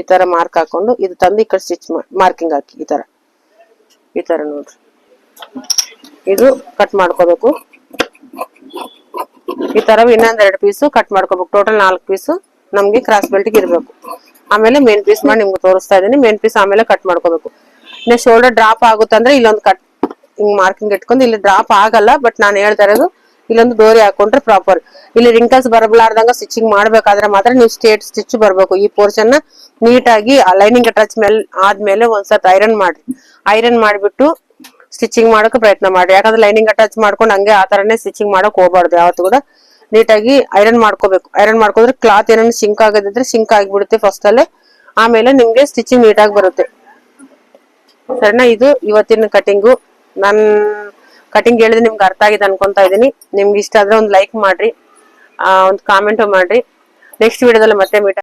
ಈ ತರ ಮಾರ್ಕ್ ಹಾಕೊಂಡು, ಇದು ತಂದು ಈ ಕಡೆ ಸ್ಟಿಚ್ ಮಾರ್ಕಿಂಗ್ ಹಾಕಿ ಈ ತರ. ಈ ತರ ನೋಡ್ರಿ. ಇದು ಕಟ್ ಮಾಡ್ಕೋಬೇಕು. ಈ ತರ ಇನ್ನೊಂದ್ ಎರಡು ಪೀಸು ಕಟ್ ಮಾಡ್ಕೋಬೇಕು. ಟೋಟಲ್ ನಾಲ್ಕು ಪೀಸು ನಮ್ಗೆ ಕ್ರಾಸ್ ಬೆಲ್ಟ್ಗೆ ಇರ್ಬೇಕು. ಆಮೇಲೆ ಮೇನ್ ಪೀಸ್ ಮಾಡಿ ನಿಮ್ಗೆ ತೋರಿಸ್ತಾ ಇದೀನಿ ಮೇನ್ ಪೀಸ್ ಆಮೇಲೆ ಕಟ್ ಮಾಡ್ಕೋಬೇಕು. ಇನ್ನು ಶೋಲ್ಡರ್ ಡ್ರಾಪ್ ಆಗುತ್ತಂದ್ರೆ ಇಲ್ಲೊಂದು ಕಟ್ ಹಿಂಗ್ ಮಾರ್ಕಿಂಗ್ ಇಟ್ಕೊಂಡು ಇಲ್ಲಿ ಡ್ರಾಪ್ ಆಗಲ್ಲ ಬಟ್ ನಾನು ಹೇಳ್ತಾ ಇರೋದು ಇಲ್ಲೊಂದು ಡೋರಿ ಹಾಕೊಂಡ್ರೆ ಪ್ರಾಪರ್ ಇಲ್ಲಿ ರಿಂಕಲ್ಸ್ ಬರಬಲಾರ್ದಂಗ ಸ್ಟಿಚಿಂಗ್ ಮಾಡ್ಬೇಕಾದ್ರೆ ಮಾತ್ರ ನೀವು ಸ್ಟೇಟ್ ಸ್ಟಿಚ್ ಬರಬೇಕು. ಈ ಪೋರ್ಷನ್ ನೀಟಾಗಿ ಲೈನಿಂಗ್ ಅಟ್ಯಾಚ್ ಮೇಲೆ ಆದ್ಮೇಲೆ ಒಂದ್ಸತ್ ಐರನ್ ಮಾಡಿ ಐರನ್ ಮಾಡ್ಬಿಟ್ಟು ಸ್ಟಿಚಿಂಗ್ ಮಾಡೋಕೆ ಪ್ರಯತ್ನ ಮಾಡಿ ಯಾಕಂದ್ರೆ ಲೈನಿಂಗ್ ಅಟ್ಯಾಚ್ ಮಾಡ್ಕೊಂಡು ಹಂಗೆ ಆ ತರನೇ ಸ್ಟಿಚಿಂಗ್ ಮಾಡೋಕೆ ಹೋಗ್ಬಾರ್ದು ಯಾವತ್ತು ಕೂಡ. ನೀಟಾಗಿ ಐರನ್ ಮಾಡ್ಕೋಬೇಕು. ಐರನ್ ಮಾಡ್ಕೊಂಡ್ರೆ ಕ್ಲಾತ್ ಏನಾದ್ರು ಸಿಂಕ್ ಆಗೋದಿದ್ರೆ ಸಿಂಕ್ ಆಗಿಬಿಡುತ್ತೆ ಫಸ್ಟ್ ಅಲ್ಲೇ. ಆಮೇಲೆ ನಿಮ್ಗೆ ಸ್ಟಿಚಿಂಗ್ ನೀಟಾಗಿ ಬರುತ್ತೆ. ಸರಿನಾ? ಇದು ಇವತ್ತಿನ ಕಟಿಂಗು ನನ್ ಕಟಿಂಗ್ ಹೇಳಿದ್ರೆ ನಿಮ್ಗೆ ಅರ್ಥ ಆಗಿದೆ ಅನ್ಕೊಂತಾ ಇದೀನಿ ನಿಮ್ಗೆ ಇಷ್ಟ ಆದ್ರೆ ಒಂದು ಲೈಕ್ ಮಾಡ್ರಿ. ಒಂದು ಕಾಮೆಂಟ್ ಮಾಡ್ರಿ. ನೆಕ್ಸ್ಟ್ ವಿಡಿಯೋದಲ್ಲಿ ಮತ್ತೆ ಮೀಟ್